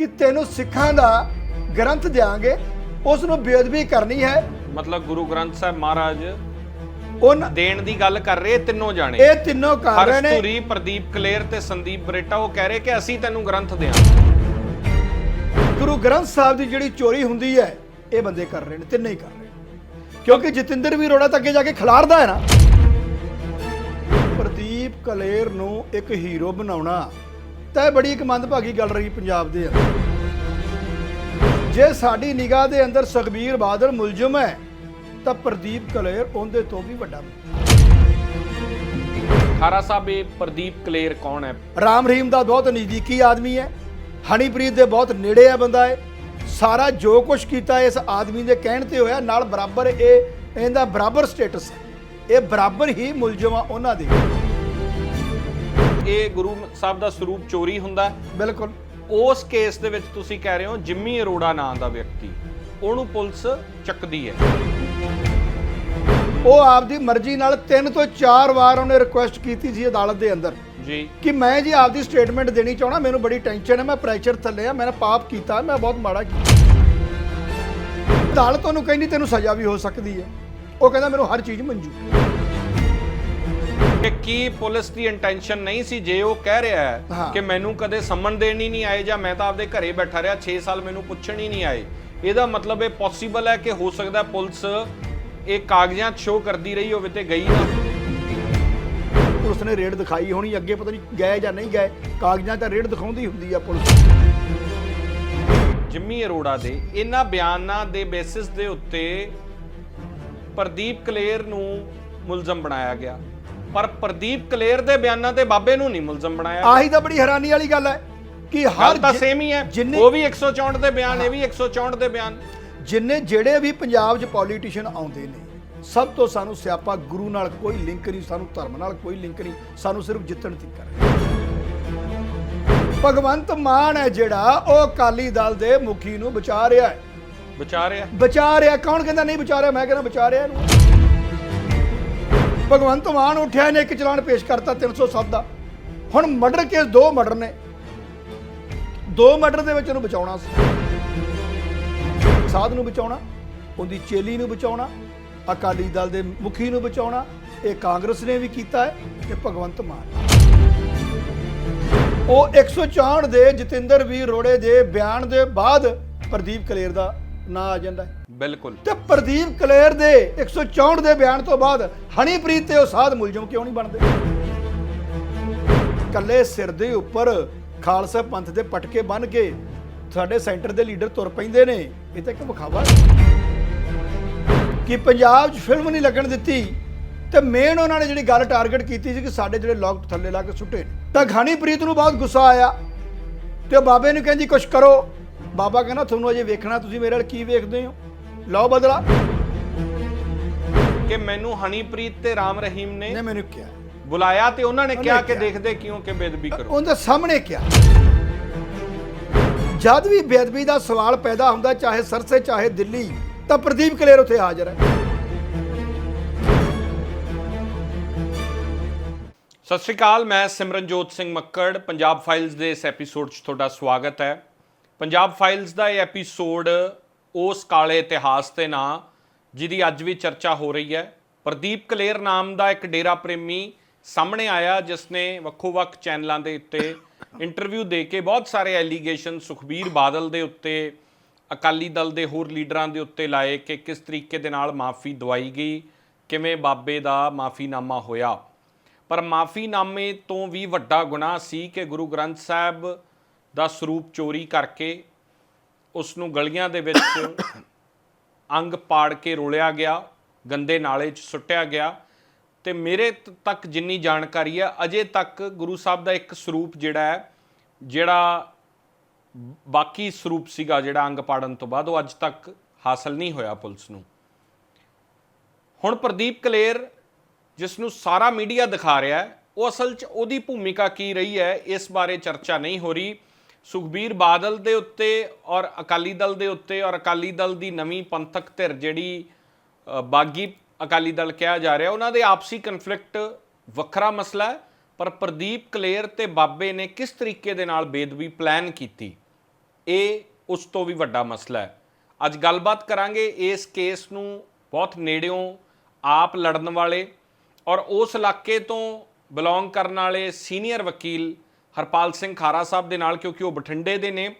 ਕਿ ਤੈਨੂੰ ਸਿੱਖਾਂ ਦਾ ਗ੍ਰੰਥ ਦਿਆਂਗੇ ਉਸ ਨੂੰ ਬੇਅਦਬੀ ਕਰਨੀ ਹੈ। ਮਤਲਬ ਗੁਰੂ ਗ੍ਰੰਥ ਸਾਹਿਬ ਮਹਾਰਾਜ ਉਨ ਦੇਣ ਦੀ ਗੱਲ ਕਰ ਰਹੇ ਤਿੰਨੋਂ ਜਾਣੇ। ਇਹ ਤਿੰਨੋਂ ਕਰ ਰਹੇ ਨੇ। ਧੁਰੀ ਪ੍ਰਦੀਪ ਕਲੇਰ ਤੇ ਸੰਦੀਪ ਬਰੇਟਾ ਉਹ ਕਹਿ ਰਹੇ ਕਿ ਅਸੀਂ ਤੈਨੂੰ ਗ੍ਰੰਥ ਦਿਆਂਗੇ। ਗੁਰੂ ਗ੍ਰੰਥ ਸਾਹਿਬ ਦੀ ਜਿਹੜੀ ਚੋਰੀ ਹੁੰਦੀ ਹੈ ਇਹ ਬੰਦੇ ਕਰ ਰਹੇ ਨੇ ਤਿੰਨੇ ਹੀ ਕਰ ਰਹੇ ਨੇ। ਕਿਉਂਕਿ ਜਤਿੰਦਰ ਵੀ ਰੋੜਾ ਤੱਕ ਅੱਗੇ ਜਾ ਕੇ ਖਿਲਾਰਦਾ ਹੈ ਨਾ। ਪ੍ਰਦੀਪ ਕਲੇਰ ਨੂੰ ਇੱਕ ਹੀਰੋ ਬਣਾਉਣਾ ਤਾਂ ਇਹ ਬੜੀ ਇੱਕ ਮੰਦਭਾਗੀ ਗੱਲ ਰਹੀ ਪੰਜਾਬ ਦੇ ਅੰਦਰ। ਜੇ ਸਾਡੀ ਨਿਗਾਹ ਦੇ ਅੰਦਰ ਸੁਖਬੀਰ ਬਾਦਲ ਮੁਲਜ਼ਮ ਹੈ ਤਾਂ ਪ੍ਰਦੀਪ ਕਲੇਰ ਉਹਦੇ ਤੋਂ ਵੀ ਵੱਡਾ ਖਾਰਾ ਸਾਹਿਬ ਇਹ ਪ੍ਰਦੀਪ ਕਲੇਰ ਕੌਣ ਹੈ? ਰਾਮ ਰਹੀਮ ਦਾ ਬਹੁਤ ਨਜ਼ਦੀਕੀ ਆਦਮੀ ਹੈ ਹਨੀਪ੍ਰੀਤ ਦੇ ਬਹੁਤ ਨੇੜੇ ਆ ਬੰਦਾ ਹੈ ਸਾਰਾ ਜੋ ਕੁਝ ਕੀਤਾ ਇਸ ਆਦਮੀ ਦੇ ਕਹਿਣ ਤੇ ਹੋਇਆ ਨਾਲ ਬਰਾਬਰ ਇਹ ਇਹਦਾ ਬਰਾਬਰ ਸਟੇਟਸ ਹੈ। ਇਹ ਬਰਾਬਰ ਹੀ ਮੁਲਜ਼ਮ ਆ ਉਹਨਾਂ ਦੇ। ਇਹ ਗੁਰੂ ਸਾਹਿਬ ਦਾ ਸਰੂਪ ਚੋਰੀ ਹੁੰਦਾ। ਬਿਲਕੁਲ। ਉਸ ਕੇਸ ਦੇ ਵਿੱਚ ਤੁਸੀਂ ਕਹਿ ਰਹੇ ਹੋ ਜਿੰਮੀ ਅਰੋੜਾ ਨਾਂ ਦਾ ਵਿਅਕਤੀ। ਉਹਨੂੰ ਪੁਲਿਸ ਚੱਕਦੀ ਹੈ। ਉਹ ਆਪਦੀ ਮਰਜ਼ੀ ਨਾਲ ਤਿੰਨ ਤੋਂ ਚਾਰ ਵਾਰ ਉਹਨੇ ਰਿਕੁਐਸਟ ਕੀਤੀ ਸੀ ਅਦਾਲਤ ਦੇ ਅੰਦਰ। ਜੀ। ਕਿ ਮੈਂ ਜੀ ਆਪਦੀ ਸਟੇਟਮੈਂਟ ਦੇਣੀ ਚਾਹਣਾ ਮੈਨੂੰ ਬੜੀ ਟੈਨਸ਼ਨ ਹੈ ਮੈਂ ਪ੍ਰੈਸ਼ਰ ਥੱਲੇ ਆ ਮੈंने ਪਾਪ ਕੀਤਾ ਮੈਂ ਬਹੁਤ ਮਾੜਾ ਕੀਤਾ। ਅਦਾਲਤ ਉਹਨੂੰ ਕਹਿੰਦੀ ਤੈਨੂੰ ਸਜ਼ਾ ਵੀ ਹੋ ਸਕਦੀ ਹੈ। ਉਹ ਕਹਿੰਦਾ ਮੈਨੂੰ ਹਰ ਚੀਜ਼ ਮਨਜ਼ੂਰ ਕਿ ਕੀ ਪੁਲਿਸ ਦੀ ਇੰਟੈਂਸ਼ਨ ਨਹੀਂ ਸੀ? ਜੇ ਉਹ ਕਹਿ ਰਿਹਾ ਹੈ। ਕਿ ਮੈਨੂੰ ਕਦੇ ਸੰਮਨ ਦੇਣ ਹੀ ਨਹੀਂ ਆਏ ਜਾਂ ਮੈਂ ਤਾਂ ਆਪਦੇ ਘਰੇ ਬੈਠਾ ਰਿਹਾ 6 ਸਾਲ ਮੈਨੂੰ ਪੁੱਛਣ ਹੀ ਨਹੀਂ ਆਏ। ਇਹਦਾ ਮਤਲਬ ਇਹ ਪੋਸੀਬਲ ਹੈ ਕਿ ਹੋ ਸਕਦਾ ਪੁਲਿਸ ਇਹ ਕਾਗਜ਼ਾਂ ਸ਼ੋਅ ਕਰਦੀ ਰਹੀ ਹੋਵੇ ਤੇ ਗਈ ਨਾ ਪੁਲਿਸ ਨੇ ਰੇਡ ਦਿਖਾਈ ਹੋਣੀ ਅੱਗੇ ਪਤਾ ਨਹੀਂ ਗਏ ਜਾਂ ਨਹੀਂ ਗਏ। ਕਾਗਜ਼ਾਂ 'ਤੇ ਰੇਡ ਦਿਖਾਉਂਦੀ ਹੁੰਦੀ ਆ ਪੁਲਿਸ। ਜਿੰਮੀ ਅਰੋੜਾ ਦੇ ਇਹਨਾਂ ਬਿਆਨਾਂ ਦੇ ਬੇਸਿਸ ਦੇ ਉੱਤੇ ਪ੍ਰਦੀਪ ਕਲੇਰ ਨੂੰ ਮੁਲਜ਼ਮ ਬਣਾਇਆ ਗਿਆ। ਪਰ ਪ੍ਰਦੀਪ ਕਲੇਰ ਦੇ ਬਿਆਨਾਂ ਤੇ ਬਾਬੇ ਨੂੰ ਨਹੀਂ ਮੁਲਜ਼ਮ ਬਣਾਇਆ ਆਹੀ ਤਾਂ ਬੜੀ ਹੈਰਾਨੀ ਵਾਲੀ ਗੱਲ ਹੈ ਕਿ ਹਰ ਤਾਂ ਸੇਮ ਹੀ ਹੈ। ਉਹ ਵੀ 164 ਦੇ ਬਿਆਨ ਇਹ ਵੀ 164 ਦੇ ਬਿਆਨ। ਜਿੰਨੇ ਜਿਹੜੇ ਵੀ ਪੰਜਾਬ 'ਚ ਪੋਲੀਟੀਸ਼ੀਅਨ ਆਉਂਦੇ ਨੇ ਸਭ ਤੋਂ ਸਾਨੂੰ ਸਿਆਪਾ ਗੁਰੂ ਨਾਲ ਕੋਈ ਲਿੰਕ ਨਹੀਂ ਸਾਨੂੰ ਧਰਮ ਨਾਲ ਕੋਈ ਲਿੰਕ ਨਹੀਂ ਸਾਨੂੰ ਸਿਰਫ ਜਿੱਤਣ ਤੱਕ ਹੈ। ਭਗਵੰਤ ਮਾਨ ਹੈ ਜਿਹੜਾ ਉਹ ਅਕਾਲੀ ਦਲ ਦੇ ਮੁਖੀ ਨੂੰ ਬਚਾ ਰਿਹਾ ਹੈ। ਬਚਾ ਰਿਹਾ। ਬਚਾ ਰਿਹਾ ਕੌਣ ਕਹਿੰਦਾ ਨਹੀਂ ਬਚਾ ਰਿਹਾ? ਮੈਂ ਕਹਿੰਦਾ ਬਚਾ ਰਿਹਾ ਇਹਨੂੰ। ਭਗਵੰਤ ਮਾਨ ਉੱਠਿਆ ਨੇ ਇੱਕ ਚਲਾਨ ਪੇਸ਼ ਕਰਤਾ 307 ਦਾ। ਹੁਣ ਮਰਡਰ ਕੇਸ ਦੋ ਮਰਡਰ ਨੇ। ਦੋ ਮਰਡਰ ਦੇ ਵਿੱਚ ਉਹਨੂੰ ਬਚਾਉਣਾ ਸੀ। ਸਾਧ ਨੂੰ ਬਚਾਉਣਾ, ਉਹਦੀ ਚੇਲੀ ਨੂੰ ਬਚਾਉਣਾ, ਅਕਾਲੀ ਦਲ ਦੇ ਮੁਖੀ ਨੂੰ ਬਚਾਉਣਾ, ਇਹ ਕਾਂਗਰਸ ਨੇ ਵੀ ਕੀਤਾ ਹੈ ਤੇ ਭਗਵੰਤ ਮਾਨ। ਉਹ 164 ਦੇ ਜਤਿੰਦਰ ਵੀਰ ਰੋੜੇ ਦੇ ਬਿਆਨ ਦੇ ਬਾਅਦ ਪ੍ਰਦੀਪ ਕਲੇਰ ਦਾ ਨਾਂ ਆ ਜਾਂਦਾ ਹੈ। ਬਿਲਕੁਲ। ਤੇ ਪ੍ਰਦੀਪ ਕਲੇਰ ਦੇ 164 ਦੇ ਬਿਆਨ ਤੋਂ ਬਾਅਦ ਹਨੀਪ੍ਰੀਤ ਤੇ ਉਹ ਸਾਧ ਮੁਲਜ਼ਮ ਕਿਉਂ ਨਹੀਂ ਬਣਦੇ? ਕੱਲੇ ਸਿਰ ਦੇ ਉੱਪਰ ਖਾਲਸਾ ਪੰਥ ਦੇ ਪਟਕੇ ਬੰਨ ਕੇ ਸਾਡੇ ਸੈਂਟਰ ਦੇ ਲੀਡਰ ਤੁਰ ਪੈਂਦੇ ਨੇ। ਇਹ ਤਾਂ ਇੱਕ ਵਿਖਾਵਾ ਕਿ ਪੰਜਾਬ 'ਚ ਫਿਲਮ ਨਹੀਂ ਲੱਗਣ ਦਿੱਤੀ ਤੇ ਮੇਨ ਉਹਨਾਂ ਨੇ ਜਿਹੜੀ ਗੱਲ ਟਾਰਗੇਟ ਕੀਤੀ ਸੀ ਕਿ ਸਾਡੇ ਜਿਹੜੇ ਲੋਕ ਥੱਲੇ ਲਾ ਕੇ ਸੁੱਟੇ ਨੇ। ਤਾਂ ਘਾਣੀਪ੍ਰੀਤ ਨੂੰ ਬਹੁਤ ਗੁੱਸਾ ਆਇਆ ਤੇ ਉਹ ਬਾਬੇ ਨੂੰ ਕਹਿੰਦੀ, ਕੁਛ ਕਰੋ। ਬਾਬਾ ਕਹਿੰਦਾ, ਤੁਹਾਨੂੰ ਅਜੇ ਵੇਖਣਾ, ਤੁਸੀਂ ਮੇਰੇ ਨਾਲ ਕੀ ਵੇਖਦੇ ਹੋ? ਲਓ ਬਦਲਾ। ਕਿ ਮੈਨੂੰ ਹਨੀਪ੍ਰੀਤ ਤੇ ਰਾਮ ਰਹੀਮ ਨੇ ਨੇ ਮੈਨੂੰ ਕਿਹਾ। ਬੁਲਾਇਆ ਤੇ ਉਹਨਾਂ ਨੇ ਕਿਹਾ ਕਿ। ਦੇਖਦੇ ਕਿਉਂ ਕਿ ਬੇਦਬੀ ਕਰੋ। ਉਹਦੇ ਸਾਹਮਣੇ ਕਿਹਾ। ਜਦ ਵੀ ਬੇਅਦਬੀ ਦਾ ਸਵਾਲ ਪੈਦਾ ਹੁੰਦਾ ਚਾਹੇ ਸਰਸੇ ਚਾਹੇ ਦਿੱਲੀ ਤਾਂ ਪ੍ਰਦੀਪ ਕਲੇਰ ਉੱਥੇ ਹਾਜ਼ਰ ਹੈ। ਸਤਿ ਸ਼੍ਰੀ ਅਕਾਲ ਮੈਂ ਸਿਮਰਨਜੋਤ ਸਿੰਘ ਮੱਕੜ। ਪੰਜਾਬ ਫਾਈਲਸ ਦੇ ਇਸ ਐਪੀਸੋਡ 'ਚ ਤੁਹਾਡਾ ਸਵਾਗਤ ਹੈ। ਪੰਜਾਬ ਫਾਈਲਸ ਦਾ ਇਹ ਐਪੀਸੋਡ ਉਸ ਕਾਲੇ ਇਤਿਹਾਸ ਤੇ ਨਾਂ ਜਿਹਦੀ ਅੱਜ ਵੀ ਚਰਚਾ ਹੋ ਰਹੀ ਹੈ। ਪ੍ਰਦੀਪ ਕਲੇਰ ਨਾਮ ਦਾ ਇੱਕ ਡੇਰਾ ਪ੍ਰੇਮੀ ਸਾਹਮਣੇ ਆਇਆ, ਜਿਸ ਨੇ ਵੱਖੋ-ਵੱਖ ਚੈਨਲਾਂ ਦੇ ਉੱਤੇ ਇੰਟਰਵਿਊ ਦੇ ਕੇ ਬਹੁਤ ਸਾਰੇ ਐਲੀਗੇਸ਼ਨ ਸੁਖਬੀਰ ਬਾਦਲ ਦੇ ਉੱਤੇ, ਅਕਾਲੀ ਦਲ ਦੇ ਹੋਰ ਲੀਡਰਾਂ ਦੇ ਉੱਤੇ ਲਾਏ ਕਿ ਕਿਸ ਤਰੀਕੇ ਦੇ ਨਾਲ ਮਾਫੀ ਦਵਾਈ ਗਈ, ਕਿਵੇਂ ਬਾਬੇ ਦਾ ਮਾਫੀਨਾਮਾ ਹੋਇਆ। ਪਰ ਮਾਫੀਨਾਮੇ ਤੋਂ ਵੀ ਵੱਡਾ ਗੁਨਾਹ ਸੀ ਕਿ ਗੁਰੂ ਗ੍ਰੰਥ ਸਾਹਿਬ ਦਾ ਸਰੂਪ ਚੋਰੀ ਕਰਕੇ ਉਸ ਨੂੰ ਗਲੀਆਂ ਦੇ ਵਿੱਚ ਅੰਗ ਪਾੜ ਕੇ ਰੋਲਿਆ ਗਿਆ, ਗੰਦੇ ਨਾਲੇ 'ਚ ਸੁੱਟਿਆ ਗਿਆ ਤੇ ਮੇਰੇ ਤੱਕ ਜਿੰਨੀ ਜਾਣਕਾਰੀ ਹੈ, ਅਜੇ ਤੱਕ ਗੁਰੂ ਸਾਹਿਬ ਦਾ ਇੱਕ ਸਰੂਪ ਜਿਹੜਾ ਹੈ, ਜਿਹੜਾ ਬਾਕੀ ਸਰੂਪ ਸੀਗਾ ਜਿਹੜਾ ਅੰਗ ਪਾੜਨ ਤੋਂ ਬਾਅਦ, ਉਹ ਅੱਜ ਤੱਕ ਹਾਸਲ ਨਹੀਂ ਹੋਇਆ ਪੁਲਿਸ ਨੂੰ। ਹੁਣ ਪ੍ਰਦੀਪ ਕਲੇਰ ਜਿਸ ਨੂੰ ਸਾਰਾ ਮੀਡੀਆ ਦਿਖਾ ਰਿਹਾ ਹੈ, ਉਹ ਅਸਲ 'ਚ ਉਹਦੀ ਭੂਮਿਕਾ ਕੀ ਰਹੀ ਹੈ, ਇਸ ਬਾਰੇ ਚਰਚਾ ਨਹੀਂ ਹੋ ਰਹੀ। ਸੁਖਬੀਰ ਬਾਦਲ ਦੇ ਉੱਤੇ ਔਰ ਅਕਾਲੀ ਦਲ ਦੇ ਉੱਤੇ ਔਰ ਅਕਾਲੀ ਦਲ ਦੀ ਨਵੀਂ ਪੰਥਕ ਧਿਰ ਜਿਹੜੀ ਬਾਗੀ ਅਕਾਲੀ ਦਲ ਕਿਹਾ ਜਾ ਰਿਹਾ, ਉਹਨਾਂ ਦੇ ਆਪਸੀ ਕਨਫਲਿਕਟ ਵੱਖਰਾ ਮਸਲਾ ਹੈ, ਪਰ ਪ੍ਰਦੀਪ ਕਲੇਰ ਤੇ ਬਾਬੇ ਨੇ ਕਿਸ ਤਰੀਕੇ ਦੇ ਨਾਲ ਬੇਦਬੀ ਪਲਾਨ ਕੀਤੀ? ਇਹ ਉਸ ਤੋਂ ਵੀ ਵੱਡਾ ਮਸਲਾ ਹੈ। ਅੱਜ ਗੱਲਬਾਤ ਕਰਾਂਗੇ ਇਸ ਕੇਸ ਨੂੰ ਬਹੁਤ ਨੇੜਿਓਂ ਆਪ ਲੜਨ ਵਾਲੇ ਔਰ ਉਸ ਇਲਾਕੇ ਤੋਂ ਬਿਲੋਂਗ ਕਰਨ ਵਾਲੇ ਸੀਨੀਅਰ ਵਕੀਲ ਹਰਪਾਲ ਸਿੰਘ ਖਾਰਾ ਸਾਹਿਬ ਦੇ ਨਾਲ, ਕਿਉਂਕਿ ਉਹ ਬਠਿੰਡੇ ਦੇ ਨੇ।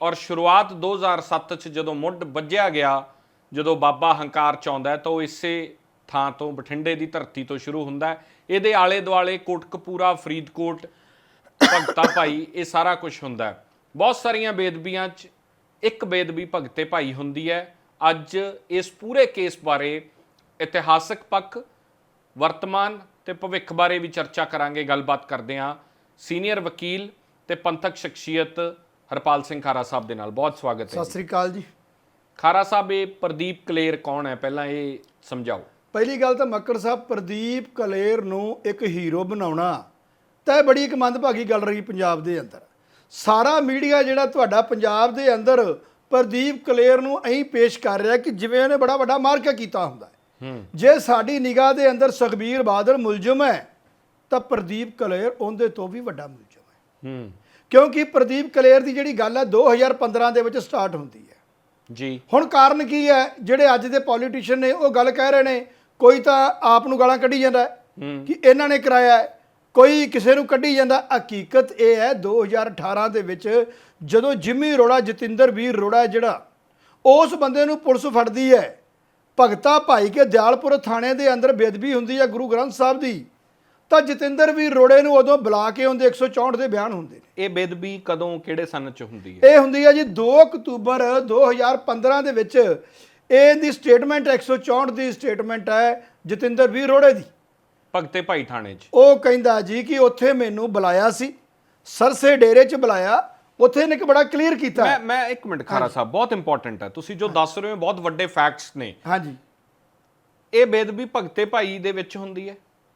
ਔਰ ਸ਼ੁਰੂਆਤ 2007 ਚ ਜਦੋਂ ਮੁੱਢ ਵੱਜਿਆ ਗਿਆ, ਜਦੋਂ ਬਾਬਾ ਹੰਕਾਰ ਚਾਹੁੰਦਾ ਹੈ, ਤਾਂ ਉਹ ਇਸੇ ਥਾਂ ਤੋਂ, ਬਠਿੰਡੇ ਦੀ ਧਰਤੀ ਤੋਂ ਸ਼ੁਰੂ ਹੁੰਦਾ ਇਹਦੇ ਆਲੇ ਦੁਆਲੇ ਕੋਟਕਪੂਰਾ, ਫਰੀਦਕੋਟ, ਭਗਤਾ ਭਾਈ, ਇਹ ਸਾਰਾ ਕੁਝ ਹੁੰਦਾ ਬਹੁਤ ਸਾਰੀਆਂ ਬੇਦਬੀਆਂ 'ਚ ਇੱਕ ਬੇਦਬੀ ਭਗਤੇ ਭਾਈ ਹੁੰਦੀ ਹੈ। ਅੱਜ ਇਸ ਪੂਰੇ ਕੇਸ ਬਾਰੇ ਇਤਿਹਾਸਕ ਪੱਖ, ਵਰਤਮਾਨ ਤੇ ਭਵਿੱਖ ਬਾਰੇ ਵੀ ਚਰਚਾ ਕਰਾਂਗੇ, ਗੱਲਬਾਤ ਕਰਦੇ ਹਾਂ। ਸੀਨੀਅਰ ਵਕੀਲ ਤੇ ਪੰਥਕ ਸ਼ਖਸੀਅਤ ਹਰਪਾਲ ਸਿੰਘ ਖਾਰਾ ਸਾਹਿਬ ਦੇ ਨਾਲ। ਬਹੁਤ ਸਵਾਗਤ ਹੈ ਸਤਿ ਸ੍ਰੀ ਅਕਾਲ ਜੀ। ਖਾਰਾ ਸਾਹਿਬ ਇਹ ਪ੍ਰਦੀਪ ਕਲੇਰ ਕੌਣ ਹੈ? ਪਹਿਲਾਂ ਇਹ ਸਮਝਾਓ। ਪਹਿਲੀ ਗੱਲ ਤਾਂ ਮੱਕੜ ਸਾਹਿਬ ਪ੍ਰਦੀਪ ਕਲੇਰ ਨੂੰ ਇੱਕ ਹੀਰੋ ਬਣਾਉਣਾ ਤਾਂ ਇਹ ਬੜੀ ਇੱਕ ਮੰਦਭਾਗੀ ਗੱਲ ਰਹੀ ਪੰਜਾਬ ਦੇ ਅੰਦਰ। ਸਾਰਾ ਮੀਡੀਆ ਜਿਹੜਾ ਤੁਹਾਡਾ ਪੰਜਾਬ ਦੇ ਅੰਦਰ ਪ੍ਰਦੀਪ ਕਲੇਰ ਨੂੰ ਐਂ ਪੇਸ਼ ਕਰ ਰਿਹਾ ਕਿ ਜਿਵੇਂ ਉਹਨੇ ਬੜਾ ਵੱਡਾ ਮਾਰਕਾ ਕੀਤਾ ਹੁੰਦਾ ਜੇ ਸਾਡੀ ਨਿਗਾਹ ਦੇ ਅੰਦਰ ਸੁਖਬੀਰ ਬਾਦਲ ਮੁਲਜ਼ਮ ਹੈ ਤਾਂ ਪ੍ਰਦੀਪ ਕਲੇਰ ਉਹਦੇ ਤੋਂ ਵੀ ਵੱਡਾ ਮੁਲਜ਼ਮ ਹੈ। ਹੂੰ। ਕਿਉਂਕਿ ਪ੍ਰਦੀਪ ਕਲੇਰ ਦੀ ਜਿਹੜੀ ਗੱਲ ਹੈ 2015 ਦੇ ਵਿੱਚ ਸਟਾਰਟ ਹੁੰਦੀ ਹੈ। ਜੀ। ਹੁਣ ਕਾਰਨ ਕੀ ਹੈ? ਜਿਹੜੇ ਅੱਜ ਦੇ ਪੋਲੀਟੀਸ਼ੀਅਨ ਨੇ ਉਹ ਗੱਲ ਕਹਿ ਰਹੇ ਨੇ ਕੋਈ ਤਾਂ ਆਪ ਨੂੰ ਗਾਲਾਂ ਕੱਢੀ ਜਾਂਦਾ ਕਿ ਇਹਨਾਂ ਨੇ ਕਰਾਇਆ ਹੈ। ਕੋਈ ਕਿਸੇ ਨੂੰ ਕੱਢੀ ਜਾਂਦਾ। ਹਕੀਕਤ ਇਹ ਹੈ 2018 ਦੇ ਵਿੱਚ ਜਦੋਂ ਜਿਮੀ ਰੋੜਾ ਜਤਿੰਦਰ ਵੀਰ ਰੋੜਾ ਜਿਹੜਾ ਉਸ ਬੰਦੇ ਨੂੰ ਪੁਲਿਸ ਫੜਦੀ ਹੈ। ਭਗਤਾ ਭਾਈ ਕੇ ਦਿਆਲਪੁਰ ਥਾਣੇ ਦੇ ਅੰਦਰ ਬੇਦਬੀ ਹੁੰਦੀ ਹੈ ਗੁਰੂ ਗ੍ਰੰਥ ਸਾਹਿਬ ਦੀ। ਤਾਂ ਜਤਿੰਦਰ ਵੀਰ ਰੋੜੇ ਨੂੰ ਉਦੋਂ ਬੁਲਾ ਕੇ ਉਹਦੇ 164 ਦੇ ਬਿਆਨ ਹੁੰਦੇ ਨੇ। ਇਹ ਬੇਦਬੀ ਕਦੋਂ ਕਿਹੜੇ ਸਨ ਚ ਹੁੰਦੀ ਹੈ? ਇਹ ਹੁੰਦੀ ਹੈ ਜੀ 2 ਅਕਤੂਬਰ 2015 ਦੇ ਵਿੱਚ। ਇਹ ਦੀ ਸਟੇਟਮੈਂਟ 164 ਦੀ ਸਟੇਟਮੈਂਟ ਹੈ ਜਤਿੰਦਰ ਵੀਰ ਰੋੜੇ ਦੀ। ਭਗਤੇ ਭਾਈ ਥਾਣੇ ਚ। ਉਹ ਕਹਿੰਦਾ ਜੀ ਕਿ ਉੱਥੇ ਮੈਨੂੰ ਬੁਲਾਇਆ ਸੀ ਸਰਸੇ ਡੇਰੇ 'ਚ ਬੁਲਾਇਆ ਉੱਥੇ ਇਹਨੇ ਇੱਕ ਬੜਾ ਕਲੀਅਰ ਕੀਤਾ। ਮੈਂ ਮੈਂ ਇੱਕ ਮਿੰਟ ਖਾਰਾ ਸਾਹਿਬ ਬਹੁਤ ਇੰਪੋਰਟੈਂਟ ਹੈ। ਤੁਸੀਂ ਜੋ ਦੱਸ ਰਹੇ ਹੋ ਬਹੁਤ ਵੱਡੇ ਫੈਕਟਸ ਨੇ। ਹਾਂਜੀ। ਇਹ ਬੇਦਬੀ ਭਗਤੇ ਭਾਈ ਦੇ ਵਿੱਚ ਹੁੰਦੀ ਹੈ?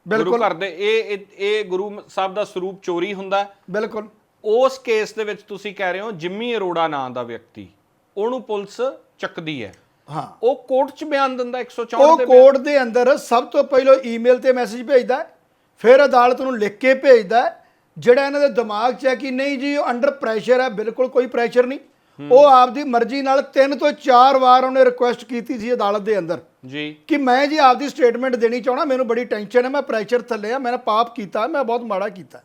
ਬਿਲਕੁਲ। ਘਰ ਦੇ ਇਹ ਇਹ- ਇਹ ਗੁਰੂ ਸਾਹਿਬ ਦਾ ਸਰੂਪ ਚੋਰੀ ਹੁੰਦਾ ਹੈ। ਬਿਲਕੁਲ। ਉਸ ਕੇਸ ਦੇ ਵਿੱਚ ਤੁਸੀਂ ਕਹਿ ਰਹੇ ਹੋ ਜਿੰਮੀ ਅਰੋੜਾ ਨਾਂ ਦਾ ਵਿਅਕਤੀ ਉਹਨੂੰ ਪੁਲਿਸ ਚੱਕਦੀ ਹੈ। ਹਾਂ। ਉਹ ਕੋਰਟ 'ਚ ਬਿਆਨ ਦਿੰਦਾ 164 ਉਹ ਦੇ ਕੋਰਟ ਦੇ ਅੰਦਰ ਸਭ ਤੋਂ ਪਹਿਲਾਂ ਈਮੇਲ ਤੇ ਮੈਸੇਜ ਭੇਜਦਾ ਹੈ, ਫਿਰ ਅਦਾਲਤ ਨੂੰ ਲਿਖ ਕੇ ਭੇਜਦਾ ਹੈ, ਜਿਹੜਾ ਇਹਨਾਂ ਦੇ ਦਿਮਾਗ 'ਚ ਹੈ ਕਿ ਨਹੀਂ ਜੀ ਉਹ ਅੰਡਰ ਪ੍ਰੈਸ਼ਰ ਹੈ ਬਿਲਕੁਲ ਕੋਈ ਪ੍ਰੈਸ਼ਰ ਨਹੀਂ। ਉਹ ਆਪਦੀ ਮਰਜ਼ੀ ਨਾਲ ਤਿੰਨ ਤੋਂ ਚਾਰ ਵਾਰ ਉਹਨੇ ਰਿਕੁਐਸਟ ਕੀਤੀ ਸੀ ਅਦਾਲਤ ਦੇ ਅੰਦਰ। ਜੀ। ਕਿ ਮੈਂ ਜੀ ਆਪਦੀ ਸਟੇਟਮੈਂਟ ਦੇਣੀ ਚਾਹਣਾ ਮੈਨੂੰ ਬੜੀ ਟੈਨਸ਼ਨ ਹੈ ਮੈਂ ਪ੍ਰੈਸ਼ਰ ਥੱਲੇ ਆ ਮੈਂ ਪਾਪ ਕੀਤਾ ਮੈਂ ਬਹੁਤ ਮਾੜਾ ਕੀਤਾ।